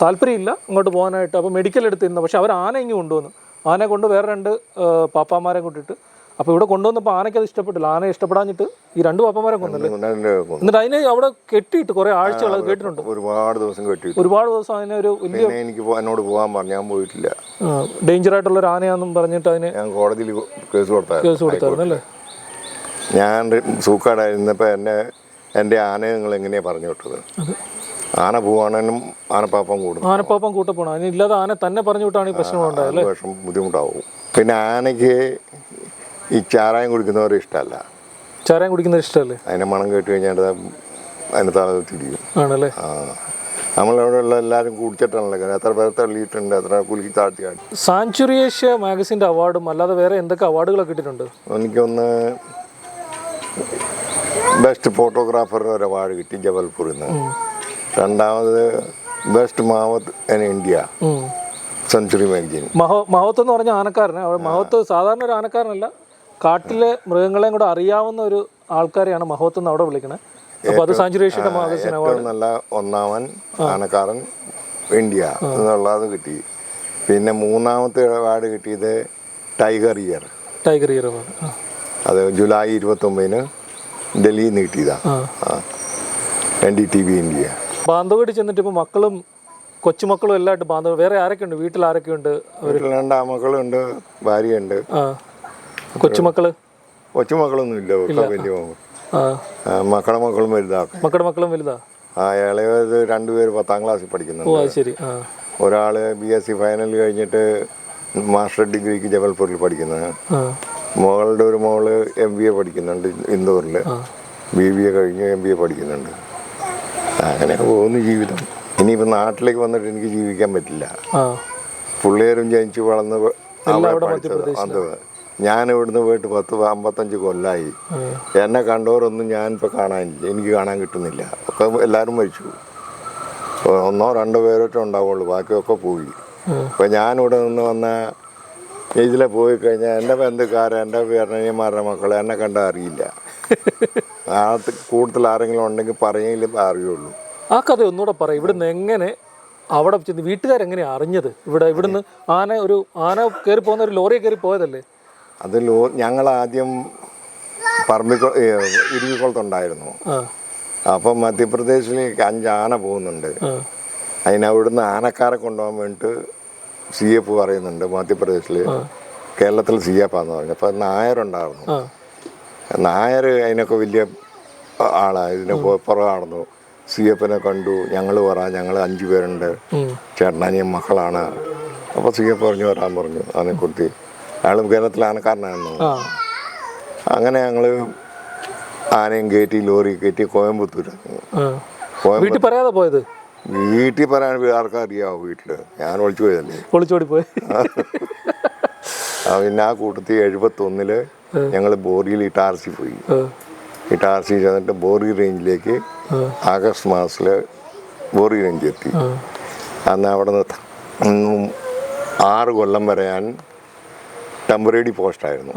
[SPEAKER 2] താല്പര്യമില്ല അങ്ങോട്ട് പോകാനായിട്ട്. അപ്പോൾ മെഡിക്കൽ എടുത്തിരുന്നു. പക്ഷെ അവർ ആന ഇങ്ങ് കൊണ്ടുവന്നു. ആനയെ കൊണ്ട് വേറെ രണ്ട് പാപ്പാമാരെ കൊണ്ടിട്ട് അപ്പോൾ ഇവിടെ കൊണ്ടുവന്നപ്പോൾ ആനയ്ക്ക് അത് ഇഷ്ടപ്പെട്ടില്ല. ആനയെ ഇഷ്ടപ്പെടാഞ്ഞിട്ട് ഈ രണ്ട് പാപ്പന്മാരെ കൊന്നല്ലേ എന്നിട്ട് അതിനെ അവിടെ കെട്ടിയിട്ട് കുറേ ആഴ്ചകൾ അത് കേട്ടിട്ടുണ്ട്.
[SPEAKER 1] ഒരുപാട് ദിവസം കെട്ടി
[SPEAKER 2] ഒരുപാട് ദിവസം അതിനെ ഒരു വലിയ
[SPEAKER 1] എനിക്ക് എന്നോട് പോകാൻ പറഞ്ഞു. ഞാൻ പോയിട്ടില്ല.
[SPEAKER 2] ഡേഞ്ചർ ആയിട്ടുള്ള ഒരു ആനയാണെന്നും പറഞ്ഞിട്ട് അതിനെ
[SPEAKER 1] ഞാൻ കോടതിയിൽ കേസ് കൊടുത്തായിരുന്നു.
[SPEAKER 2] കേസ് കൊടുത്തായിരുന്നു അല്ലേ?
[SPEAKER 1] ഞാൻ സൂക്കാടായിരുന്നപ്പോൾ എന്നെ എന്റെ ആനയെ നിങ്ങൾ എങ്ങനെയാണ് പറഞ്ഞു വിട്ടത്? ആന പോവാണെന്നും ആനപ്പാപ്പം കൂടും
[SPEAKER 2] ആനപ്പാപ്പം കൂട്ടപ്പോണം അതിനില്ലാതെ ആന തന്നെ പറഞ്ഞു വിട്ടാണ് ഈ പ്രശ്നം ഉണ്ടായത്
[SPEAKER 1] വിഷം ബുദ്ധിമുട്ടാവും. പിന്നെ ആനയ്ക്ക് ഈ ചാരായം കുടിക്കുന്നവർ ഇഷ്ടമല്ല.
[SPEAKER 2] ചാരായം കുടിക്കുന്നവർ ഇഷ്ടമല്ലേ?
[SPEAKER 1] അതിനെ മണം കേട്ട് കഴിഞ്ഞാൽ അതിന്റെ അതിന് തല തിരിയും.
[SPEAKER 2] ആണല്ലേ?
[SPEAKER 1] ആ. നമ്മളവിടെ ഉള്ള എല്ലാവരും കുടിച്ചിട്ടാണല്ലോ എത്ര പേരെ തള്ളിയിട്ടുണ്ട് എത്ര കുലുക്കി താഴ്ത്തിയാണ്
[SPEAKER 2] സാഞ്ചുറി ഏഷ്യ മാഗസിന്റെ അവാർഡും അല്ലാതെ വേറെ എന്തൊക്കെ അവാർഡുകളൊക്കെ കിട്ടിയിട്ടുണ്ട്?
[SPEAKER 1] എനിക്കൊന്ന് ബെസ്റ്റ് ഫോട്ടോഗ്രാഫറിന് ഒരു അവാർഡ് കിട്ടി ജബൽപൂരിൽ നിന്ന്. രണ്ടാമത് best mahout in India. Century magazine
[SPEAKER 2] Mhow mahout എന്ന് പറഞ്ഞ ആനക്കാരനെ? മഹോത്ത് സാധാരണ ഒരു ആനക്കാരനല്ല. കാട്ടിലെ മൃഗങ്ങളെയും കൂടെ അറിയാവുന്ന ഒരു ആൾക്കാരെയാണ് മഹോത്ത് എന്ന് അവിടെ വിളിക്കുന്നത് അപ്പോൾ അത് മാഗസിൻ അവാർഡ്
[SPEAKER 1] നല്ല ഒന്നാമൻ ആനക്കാരൻ ഇന്ത്യ എന്നുള്ളത് കിട്ടി. പിന്നെ മൂന്നാമത്തെ അവാർഡ് കിട്ടിയത് tiger year.
[SPEAKER 2] Tiger year award.
[SPEAKER 1] അത് ജൂലൈ ഇരുപത്തൊമ്പതിന് ഡൽഹിയിൽ നിന്ന് കിട്ടിയതാണ് N D T V India.
[SPEAKER 2] ബാന്തവടി ചെന്നിട്ട് ഇപ്പോൾ മക്കളും കൊച്ചുമക്കളും എല്ലാമായിട്ട് ബാന്ധവ വേറെ ആരൊക്കെയുണ്ട്? വീട്ടിൽ ആരൊക്കെയുണ്ട്
[SPEAKER 1] വീട്ടിൽ രണ്ട് മക്കളുണ്ട് ഭാര്യയുണ്ട്.
[SPEAKER 2] കൊച്ചുമക്കൾ?
[SPEAKER 1] കൊച്ചുമക്കളൊന്നും ഇല്ല. ഒക്കെ വലിയ മക്കളെ മക്കളും വലുതാ
[SPEAKER 2] മക്കളുടെ മക്കളും വലുതാ?
[SPEAKER 1] ആ ഇളയത് രണ്ടുപേര് പത്താം ക്ലാസ്സിൽ പഠിക്കുന്നുണ്ട്. ഒരാൾ ബി എസ് സി ഫൈനൽ കഴിഞ്ഞിട്ട് മാസ്റ്റർ ഡിഗ്രിക്ക് ജബൽപൂരിൽ പഠിക്കുന്നത് മകളുടെ ഒരു മോൾ എം ബി എ പഠിക്കുന്നുണ്ട് ഇന്ദോറിൽ ബി ബി എ കഴിഞ്ഞ് എം ബി എ പഠിക്കുന്നുണ്ട്. അങ്ങനെ പോകുന്നു ജീവിതം. ഇനിയിപ്പോൾ നാട്ടിലേക്ക് വന്നിട്ട് എനിക്ക് ജീവിക്കാൻ പറ്റില്ല. പിള്ളേരും ജനിച്ച് വളർന്ന് അവിടെ പഠിച്ചത് അത് ഞാൻ ഇവിടുന്ന് പോയിട്ട് പത്ത് അമ്പത്തഞ്ച്
[SPEAKER 2] കൊല്ലായി.
[SPEAKER 1] എന്നെ കണ്ടവരൊന്നും ഞാനിപ്പോൾ കാണാനില്ല. എനിക്ക് കാണാൻ കിട്ടുന്നില്ല. ഒക്കെ എല്ലാവരും മരിച്ചു. ഒന്നോ രണ്ടോ പേരൊക്കെ ഉണ്ടാവുള്ളൂ. ബാക്കിയൊക്കെ പോയി. അപ്പോൾ ഞാനിവിടെ നിന്ന് വന്ന ഇതിലെ പോയി കഴിഞ്ഞാൽ എന്റെ ബന്ധുക്കാർ എന്റെ പേരണന്മാരുടെ മക്കൾ എന്നെ കണ്ടാൽ അറിയില്ല. ആ കൂടുതൽ ആരെങ്കിലും ഉണ്ടെങ്കിൽ പറയെങ്കിലും അറിയുള്ളൂ.
[SPEAKER 2] ആ കഥ ഒന്നുകൂടെ പറ ഇവിടുന്ന് എങ്ങനെ അവിടെ ചെന്ന് വീട്ടുകാരെങ്ങനെയാണ് അറിഞ്ഞത്? ഇവിടെ ഇവിടുന്ന് ആന ഒരു ആന കയറി പോകുന്ന ഒരു ലോറിയെ കയറി പോയതല്ലേ
[SPEAKER 1] അത് ലോ ഞങ്ങൾ ആദ്യം പറമ്പിക്കൊ ഇരുവിക്കുളത്തുണ്ടായിരുന്നു അപ്പം മധ്യപ്രദേശിലേക്ക് അഞ്ച് ആന പോകുന്നുണ്ട്. അതിനവിടുന്ന് ആനക്കാരെ കൊണ്ടുപോകാൻ വേണ്ടിയിട്ട് സി എഫ് പറയുന്നുണ്ട് മധ്യപ്രദേശിൽ കേരളത്തിൽ സി എഫ് ആന്ന് പറഞ്ഞു. അപ്പോൾ നായരുണ്ടായിരുന്നു
[SPEAKER 2] ഉണ്ടായിരുന്നു.
[SPEAKER 1] നായർ അതിനൊക്കെ വലിയ ആളാണ് ഇതിന് പുറകെ നടന്നു സി എഫിനെ കണ്ടു. ഞങ്ങൾ പറ ഞങ്ങൾ അഞ്ചു പേരുണ്ട്. ചേട്ടനാനിയും മക്കളാണ്. അപ്പോൾ സി എഫ് പറഞ്ഞു വരാൻ പറഞ്ഞു അതിനെക്കുറിച്ച്. അയാൾ കേരളത്തിലെ ആനക്കാരനായിരുന്നു അങ്ങനെ ഞങ്ങൾ ആനയും കയറ്റി ലോറി കയറ്റി കോയമ്പത്തൂർ
[SPEAKER 2] വീട്ടിൽ പറയാതെ പോയത്?
[SPEAKER 1] വീട്ടിൽ പറയാൻ ആർക്കും അറിയാവോ വീട്ടിൽ ഞാൻ ഒളിച്ചു പോയതല്ലേ.
[SPEAKER 2] ഒളിച്ചോടി പോയി.
[SPEAKER 1] പിന്നെ ആ കൂട്ടത്തിൽ എഴുപത്തൊന്നിൽ ഞങ്ങൾ ബോറിയിൽ ഇട്ടാർസി പോയി. ഇട്ടാർസി ചെന്നിട്ട് ബോറി റേഞ്ചിലേക്ക് ആഗസ്റ്റ് മാസത്തിൽ ബോറി റേഞ്ച് എത്തി. അന്ന് അവിടെ നിന്ന് ആറ് കൊല്ലം വരെ ഞാൻ ടെമ്പററി പോസ്റ്റ്
[SPEAKER 2] ആയിരുന്നു.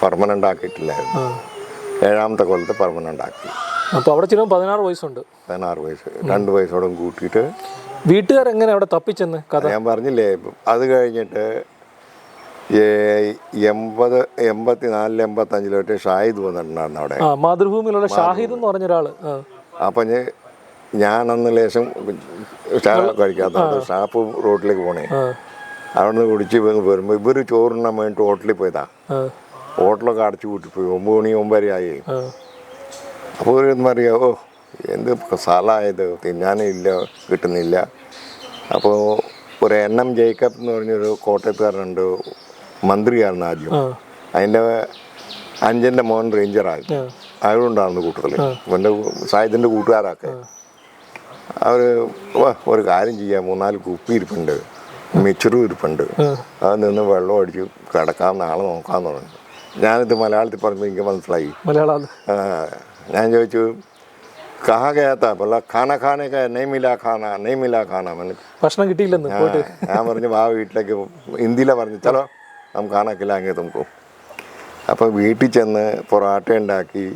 [SPEAKER 1] പെർമനന്റ് ആക്കിയിട്ടില്ലായിരുന്നു. ഏഴാമത്തെ കൊല്ലത്തെ പെർമനന്റ് ആക്കി.
[SPEAKER 2] അപ്പോൾ അവിടെ ചെല്ലുമ്പോൾ പതിനാറ് വയസ്സുണ്ട്.
[SPEAKER 1] പതിനാറ് വയസ്സ്. രണ്ട് വയസ്സോടും കൂട്ടിയിട്ട്
[SPEAKER 2] വീട്ടുകാരെങ്ങനെ അവിടെ തപ്പിച്ചെന്ന് കഥ?
[SPEAKER 1] ഞാൻ പറഞ്ഞില്ലേ അത് കഴിഞ്ഞിട്ട് എൺപത് എൺപത്തി നാലിൽ എൺപത്തഞ്ചിലോട്ട് ഷാഹിദ് വന്നിട്ടുണ്ടായിരുന്നു അവിടെ.
[SPEAKER 2] മാതൃഭൂമിയിലുള്ള ഷാഹിദ് എന്ന് പറഞ്ഞ ഒരാൾ
[SPEAKER 1] അപ്പം ഞാൻ ഞാനന്ന് ലേശം കഴിക്കാത്ത ഷാപ്പ് റോഡിലേക്ക് പോണേ.
[SPEAKER 2] ആ
[SPEAKER 1] അവിടെ നിന്ന് കുടിച്ച് വരുമ്പോൾ ഇവർ ചോറിനാൻ വേണ്ടിട്ട് ഹോട്ടലിൽ പോയതാ. ഹോട്ടലൊക്കെ അടച്ചു കൂട്ടിപ്പോയി ഒമ്പത് മണി ഒമ്പതര ആയി. അപ്പോൾ ഒരു എന്താ ഓ എന്ത് സ്ഥലമായത് തിന്നാനും ഇല്ല കിട്ടുന്നില്ല. അപ്പോൾ ഒരു എൻ എം ജേക്കബ് എന്ന് പറഞ്ഞൊരു കോട്ടയത്തുകാരനുണ്ട് മന്ത്രിയായിരുന്നു ആദ്യം.
[SPEAKER 2] അതിന്റെ
[SPEAKER 1] അഞ്ചന്റെ അഞ്ചന്റെ മോൻ റേഞ്ചറായി. അയാളുണ്ടായിരുന്നു കൂട്ടത്തിൽ എന്റെ സാഹിത്യന്റെ കൂട്ടുകാരൊക്കെ. അവർ ഒരു കാര്യം ചെയ്യാം. മൂന്നാൽ കുപ്പി ഇരിപ്പുണ്ട് മിച്ചറും ഇരിപ്പുണ്ട് അത് നിന്ന് വെള്ളം അടിച്ച് കിടക്കാം നാളെ നോക്കാൻ പറഞ്ഞു ഞാനിത് മലയാളത്തിൽ പറഞ്ഞപ്പോൾ എനിക്ക് മനസ്സിലായി.
[SPEAKER 2] മലയാളം
[SPEAKER 1] ഞാൻ ചോദിച്ചു കഹ ബോല ഖാന ഖാനൊക്കെ നെയ്മില നെയ് മിലാ ഖാന നെയ്മില ഖാന.
[SPEAKER 2] ഭക്ഷണം കിട്ടിയില്ലെന്ന്
[SPEAKER 1] ഞാൻ പറഞ്ഞു ആ വീട്ടിലേക്ക് ഹിന്ദിയിലെ പറഞ്ഞു ചലോ നമുക്ക് കാണാക്കില്ല അങ്ങേ തുമക്കോ അപ്പോൾ വീട്ടിൽ ചെന്ന് പൊറാട്ട ഉണ്ടാക്കി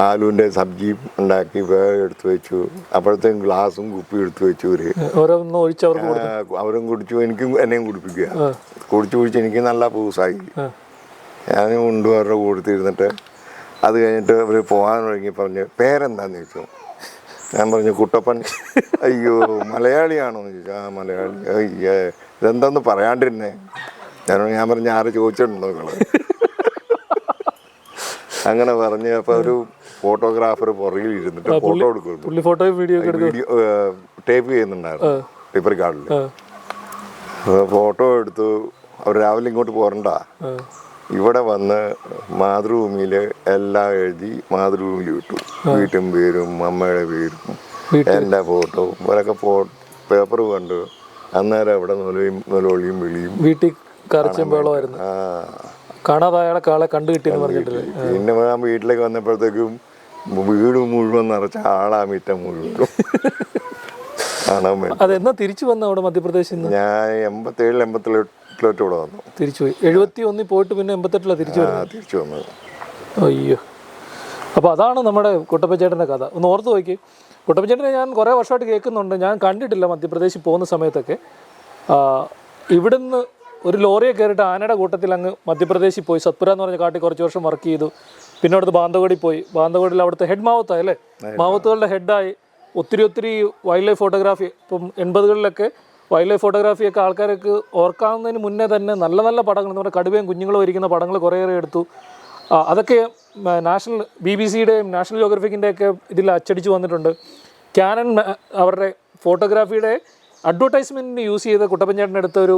[SPEAKER 1] ആലുവിന്റെ സബ്ജി ഉണ്ടാക്കി വേറെ എടുത്തു വെച്ചു. അപ്പോഴത്തേക്കും ഗ്ലാസും കുപ്പി എടുത്തു വെച്ചു
[SPEAKER 2] കൊടുത്തു.
[SPEAKER 1] അവരും കുടിച്ചു. എനിക്കും എന്നെയും കുടിപ്പിക്കുക. കുടിച്ചു കുടിച്ച് എനിക്ക് നല്ല പൂസായി.
[SPEAKER 2] ഞാൻ
[SPEAKER 1] ഞാൻ അവരുടെ കൂടത്തിരുന്നിട്ട്. അത് കഴിഞ്ഞിട്ട് അവർ പോകാൻ തുടങ്ങി പറഞ്ഞു പേരെന്താന്ന് ചോദിച്ചു? ഞാൻ പറഞ്ഞു കുട്ടപ്പൻ. അയ്യോ മലയാളിയാണോ എന്ന് ചോദിച്ചു. ആ മലയാളി. അയ്യേ ഇതെന്താന്ന് പറയാണ്ടിരുന്നേ? ഞാൻ ഞാൻ പറഞ്ഞു ആരെ ചോദിച്ചിട്ടുണ്ടോ നിങ്ങൾ? [LAUGHS] അങ്ങനെ പറഞ്ഞ് അപ്പോൾ ഒരു ഫോട്ടോഗ്രാഫർ പുറകിൽ ഇരുന്നിട്ട് ഫോട്ടോ എടുക്കുന്നു
[SPEAKER 2] ഫോട്ടോ വീഡിയോ
[SPEAKER 1] ടേപ്പ് ചെയ്യുന്നുണ്ടായിരുന്നു. പേപ്പർ കാർഡിൽ ഫോട്ടോ എടുത്തു. അവർ രാവിലെ ഇങ്ങോട്ട് പോരണ്ട. ഇവിടെ വന്ന് മാതൃഭൂമിയിൽ എല്ലാം എഴുതി മാതൃഭൂമിയിൽ വിട്ടു വീട്ടും പേരും അമ്മയുടെ പേരും എന്റെ ഫോട്ടോ ഇവരൊക്കെ ഫോ പേപ്പർ കണ്ടു. അന്നേരം അവിടെ നൊലയും നൊലോളിയും വിളിയും
[SPEAKER 2] വീട്ടിൽ കാണാതായ കണ്ടു കിട്ടിയെന്ന് പറഞ്ഞിട്ടില്ലേ?
[SPEAKER 1] പിന്നെ ഞാൻ വീട്ടിലേക്ക് വന്നപ്പോഴത്തേക്കും വീട് മുഴുവൻ നിറച്ച ആളാ മിറ്റം മുഴുവൻ. കാണാൻ വേണ്ടി
[SPEAKER 2] അതെന്നാ തിരിച്ചു വന്ന അവിടെ മധ്യപ്രദേശിൽ നിന്ന്?
[SPEAKER 1] ഞാൻ എൺപത്തേഴിൽ എൺപത്തിലെട്ടിലോട്ട് ഇവിടെ വന്നു.
[SPEAKER 2] തിരിച്ചു പോയി. എഴുപത്തി ഒന്നിൽ പോയിട്ട് പിന്നെ എൺപത്തെട്ടിലാണ് തിരിച്ചു
[SPEAKER 1] ആ തിരിച്ചു വന്നത്.
[SPEAKER 2] അയ്യോ. അപ്പോൾ അതാണ് നമ്മുടെ കുട്ടപ്പച്ചേട്ടന്റെ കഥ. ഒന്ന് ഓർത്ത് നോക്കി. കുട്ടപ്പച്ചേട്ടനെ ഞാൻ കുറേ വർഷമായിട്ട് കേൾക്കുന്നുണ്ട്. ഞാൻ കണ്ടിട്ടില്ല മധ്യപ്രദേശിൽ പോകുന്ന സമയത്തൊക്കെ. ആ, ഇവിടുന്ന് ഒരു ലോറിയെ കയറിയിട്ട് ആനയുടെ കൂട്ടത്തിൽ അങ്ങ് മധ്യപ്രദേശിൽ പോയി. സത്പുര എന്ന് പറഞ്ഞ കാട്ടിൽ കുറച്ച് വർഷം വർക്ക് ചെയ്തു. പിന്നെ അവിടുത്തെ ബാന്തകോടി പോയി. ബാന്തകോടിയിൽ അവിടുത്തെ ഹെഡ് മാവത്തായി അല്ലേ? മാവത്തുകളുടെ ഹെഡായി ഒത്തിരി ഒത്തിരി വൈൽഡ് ലൈഫ് ഫോട്ടോഗ്രാഫി ഇപ്പം എൺപതുകളിലൊക്കെ വൈൽഡ് ലൈഫ് ഫോട്ടോഗ്രാഫിയൊക്കെ ആൾക്കാർക്ക് ഓർക്കാവുന്നതിന് മുന്നേ തന്നെ നല്ല നല്ല പടങ്ങൾ നമ്മുടെ കടുവയും കുഞ്ഞുങ്ങളും ഇരിക്കുന്ന പടങ്ങൾ കുറേയേറെ എടുത്തു. അതൊക്കെ നാഷണൽ ബി ബി സിയുടെയും നാഷണൽ ജോഗ്രഫിക്കിന്റെയൊക്കെ ഇതിൽ അച്ചടിച്ചു വന്നിട്ടുണ്ട്. ക്യാനൻ അവരുടെ ഫോട്ടോഗ്രാഫിയുടെ അഡ്വർടൈസ്മെന്റിന് യൂസ് ചെയ്ത കുട്ടപ്പഞ്ചേട്ടന്റെ അടുത്ത ഒരു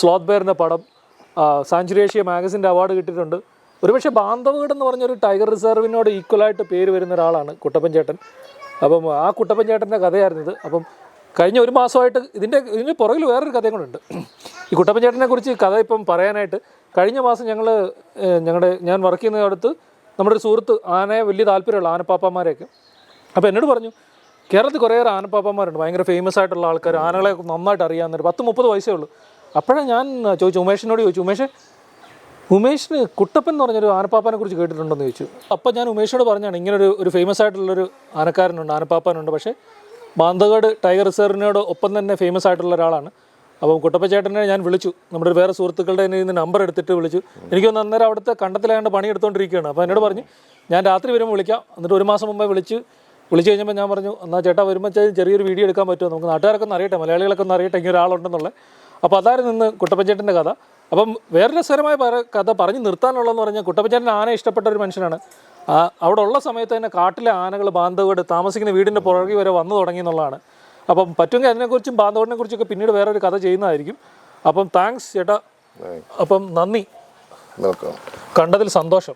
[SPEAKER 2] സ്ലോത്ത് ബെയറിന്റെ പടം സാഞ്ചുറേഷ്യ മാഗസിന്റെ അവാർഡ് കിട്ടിയിട്ടുണ്ട്. ഒരുപക്ഷെ ബാന്ധവഗഡ് എന്ന് പറഞ്ഞൊരു ടൈഗർ റിസർവിനോട് ഈക്വലായിട്ട് പേര് വരുന്ന ഒരാളാണ് കുട്ടപ്പൻ ചേട്ടൻ. അപ്പം ആ കുട്ടപ്പഞ്ചേട്ടന്റെ കഥയായിരുന്നു ഇത് അപ്പം കഴിഞ്ഞ ഒരു മാസമായിട്ട് ഇതിന്റെ ഇതിന് പുറകിൽ വേറൊരു കഥയും കൂടെ ഉണ്ട്. ഈ കുട്ടപ്പഞ്ചേട്ടനെ കുറിച്ച് കഥ ഇപ്പം പറയാനായിട്ട് കഴിഞ്ഞ മാസം ഞങ്ങൾ ഞങ്ങളുടെ ഞാൻ വർക്ക് ചെയ്യുന്ന അടുത്ത് നമ്മുടെ ഒരു സുഹൃത്ത് ആനയെ വലിയ താല്പര്യമുള്ള ആനപ്പാപ്പന്മാരെയൊക്കെ. അപ്പോൾ എന്നോട് പറഞ്ഞു കേരളത്തിൽ കുറേയേറെ ആനപ്പാപ്പന്മാരുണ്ട്. ഭയങ്കര ഫേമസ് ആയിട്ടുള്ള ആൾക്കാർ ആനകളെ നന്നായിട്ട് അറിയാവുന്നവർ പത്ത് മുപ്പത് വയസ്സേ ഉള്ളൂ. അപ്പോഴാണ് ഞാൻ ചോദിച്ചു ഉമേഷിനോട് ചോദിച്ചു ഉമേഷ് ഉമേഷിന് കുട്ടപ്പൻ എന്ന് പറഞ്ഞൊരു ആനപ്പാപ്പാനെ കുറിച്ച് കേട്ടിട്ടുണ്ടെന്ന് ചോദിച്ചു. അപ്പം ഞാൻ ഉമേഷിനോട് പറഞ്ഞാണ് ഇങ്ങനൊരു ഒരു ഫേമസ് ആയിട്ടുള്ളൊരു ആനക്കാരനുണ്ട് ആനപ്പാപ്പാനുണ്ട്. പക്ഷേ മാന്തകാട് ടൈഗർ റിസർവിനോട് ഒപ്പം തന്നെ ഫേമസ് ആയിട്ടുള്ള ഒരാളാണ്. അപ്പം കുട്ടപ്പ ചേട്ടനെ ഞാൻ വിളിച്ചു. നമ്മുടെ വേറെ സുഹൃത്തുക്കളുടെ നിന്ന് നമ്പർ എടുത്തിട്ട് വിളിച്ചു. എനിക്ക് എനിക്കൊന്ന് അന്നേരം അവിടുത്തെ കണ്ടത്തിലാണ്ട് പണി എടുത്തുകൊണ്ടിരിക്കുകയാണ് അപ്പോൾ എന്നോട് പറഞ്ഞു ഞാൻ രാത്രി വരുമ്പോൾ വിളിക്കാം. എന്നിട്ട് ഒരു മാസം മുമ്പേ വിളിച്ച് വിളിച്ചു കഴിഞ്ഞപ്പോൾ ഞാൻ പറഞ്ഞു എന്നാൽ ചേട്ടാ വരുമ്പോൾ ചെറിയൊരു വീഡിയോ എടുക്കാൻ പറ്റുമോ? നമുക്ക് നാട്ടുകാരൊക്കെ ഒന്ന് അറിയട്ടെ മലയാളികളൊക്കെ ഒന്ന് അറിയട്ടെ ഇങ്ങനെ ഒരാളുണ്ടെന്നുള്ളത് അപ്പോൾ അതായിരുന്നു ഇന്ന് കുട്ടപ്പൻ ചേട്ടന്റെ കഥ. അപ്പം വേറെ രസകരമായ കഥ പറഞ്ഞു നിർത്താനുള്ളതെന്ന് പറഞ്ഞാൽ കുട്ടപ്പച്ചാരൻ ആന ഇഷ്ടപ്പെട്ട ഒരു മനുഷ്യനാണ്. അവിടെ ഉള്ള സമയത്ത് തന്നെ കാട്ടിലെ ആനകൾ ബാന്ധവോട് താമസിക്കുന്ന വീടിന്റെ പുറകെ വരെ വന്നു തുടങ്ങി എന്നുള്ളതാണ്. അപ്പം പറ്റുമെങ്കിൽ അതിനെക്കുറിച്ചും ബാന്ധവടിനെ കുറിച്ചൊക്കെ പിന്നീട് വേറൊരു കഥ ചെയ്യുന്നതായിരിക്കും. അപ്പം താങ്ക്സ് ചേട്ടാ. അപ്പം നന്ദി. കണ്ടതിൽ സന്തോഷം.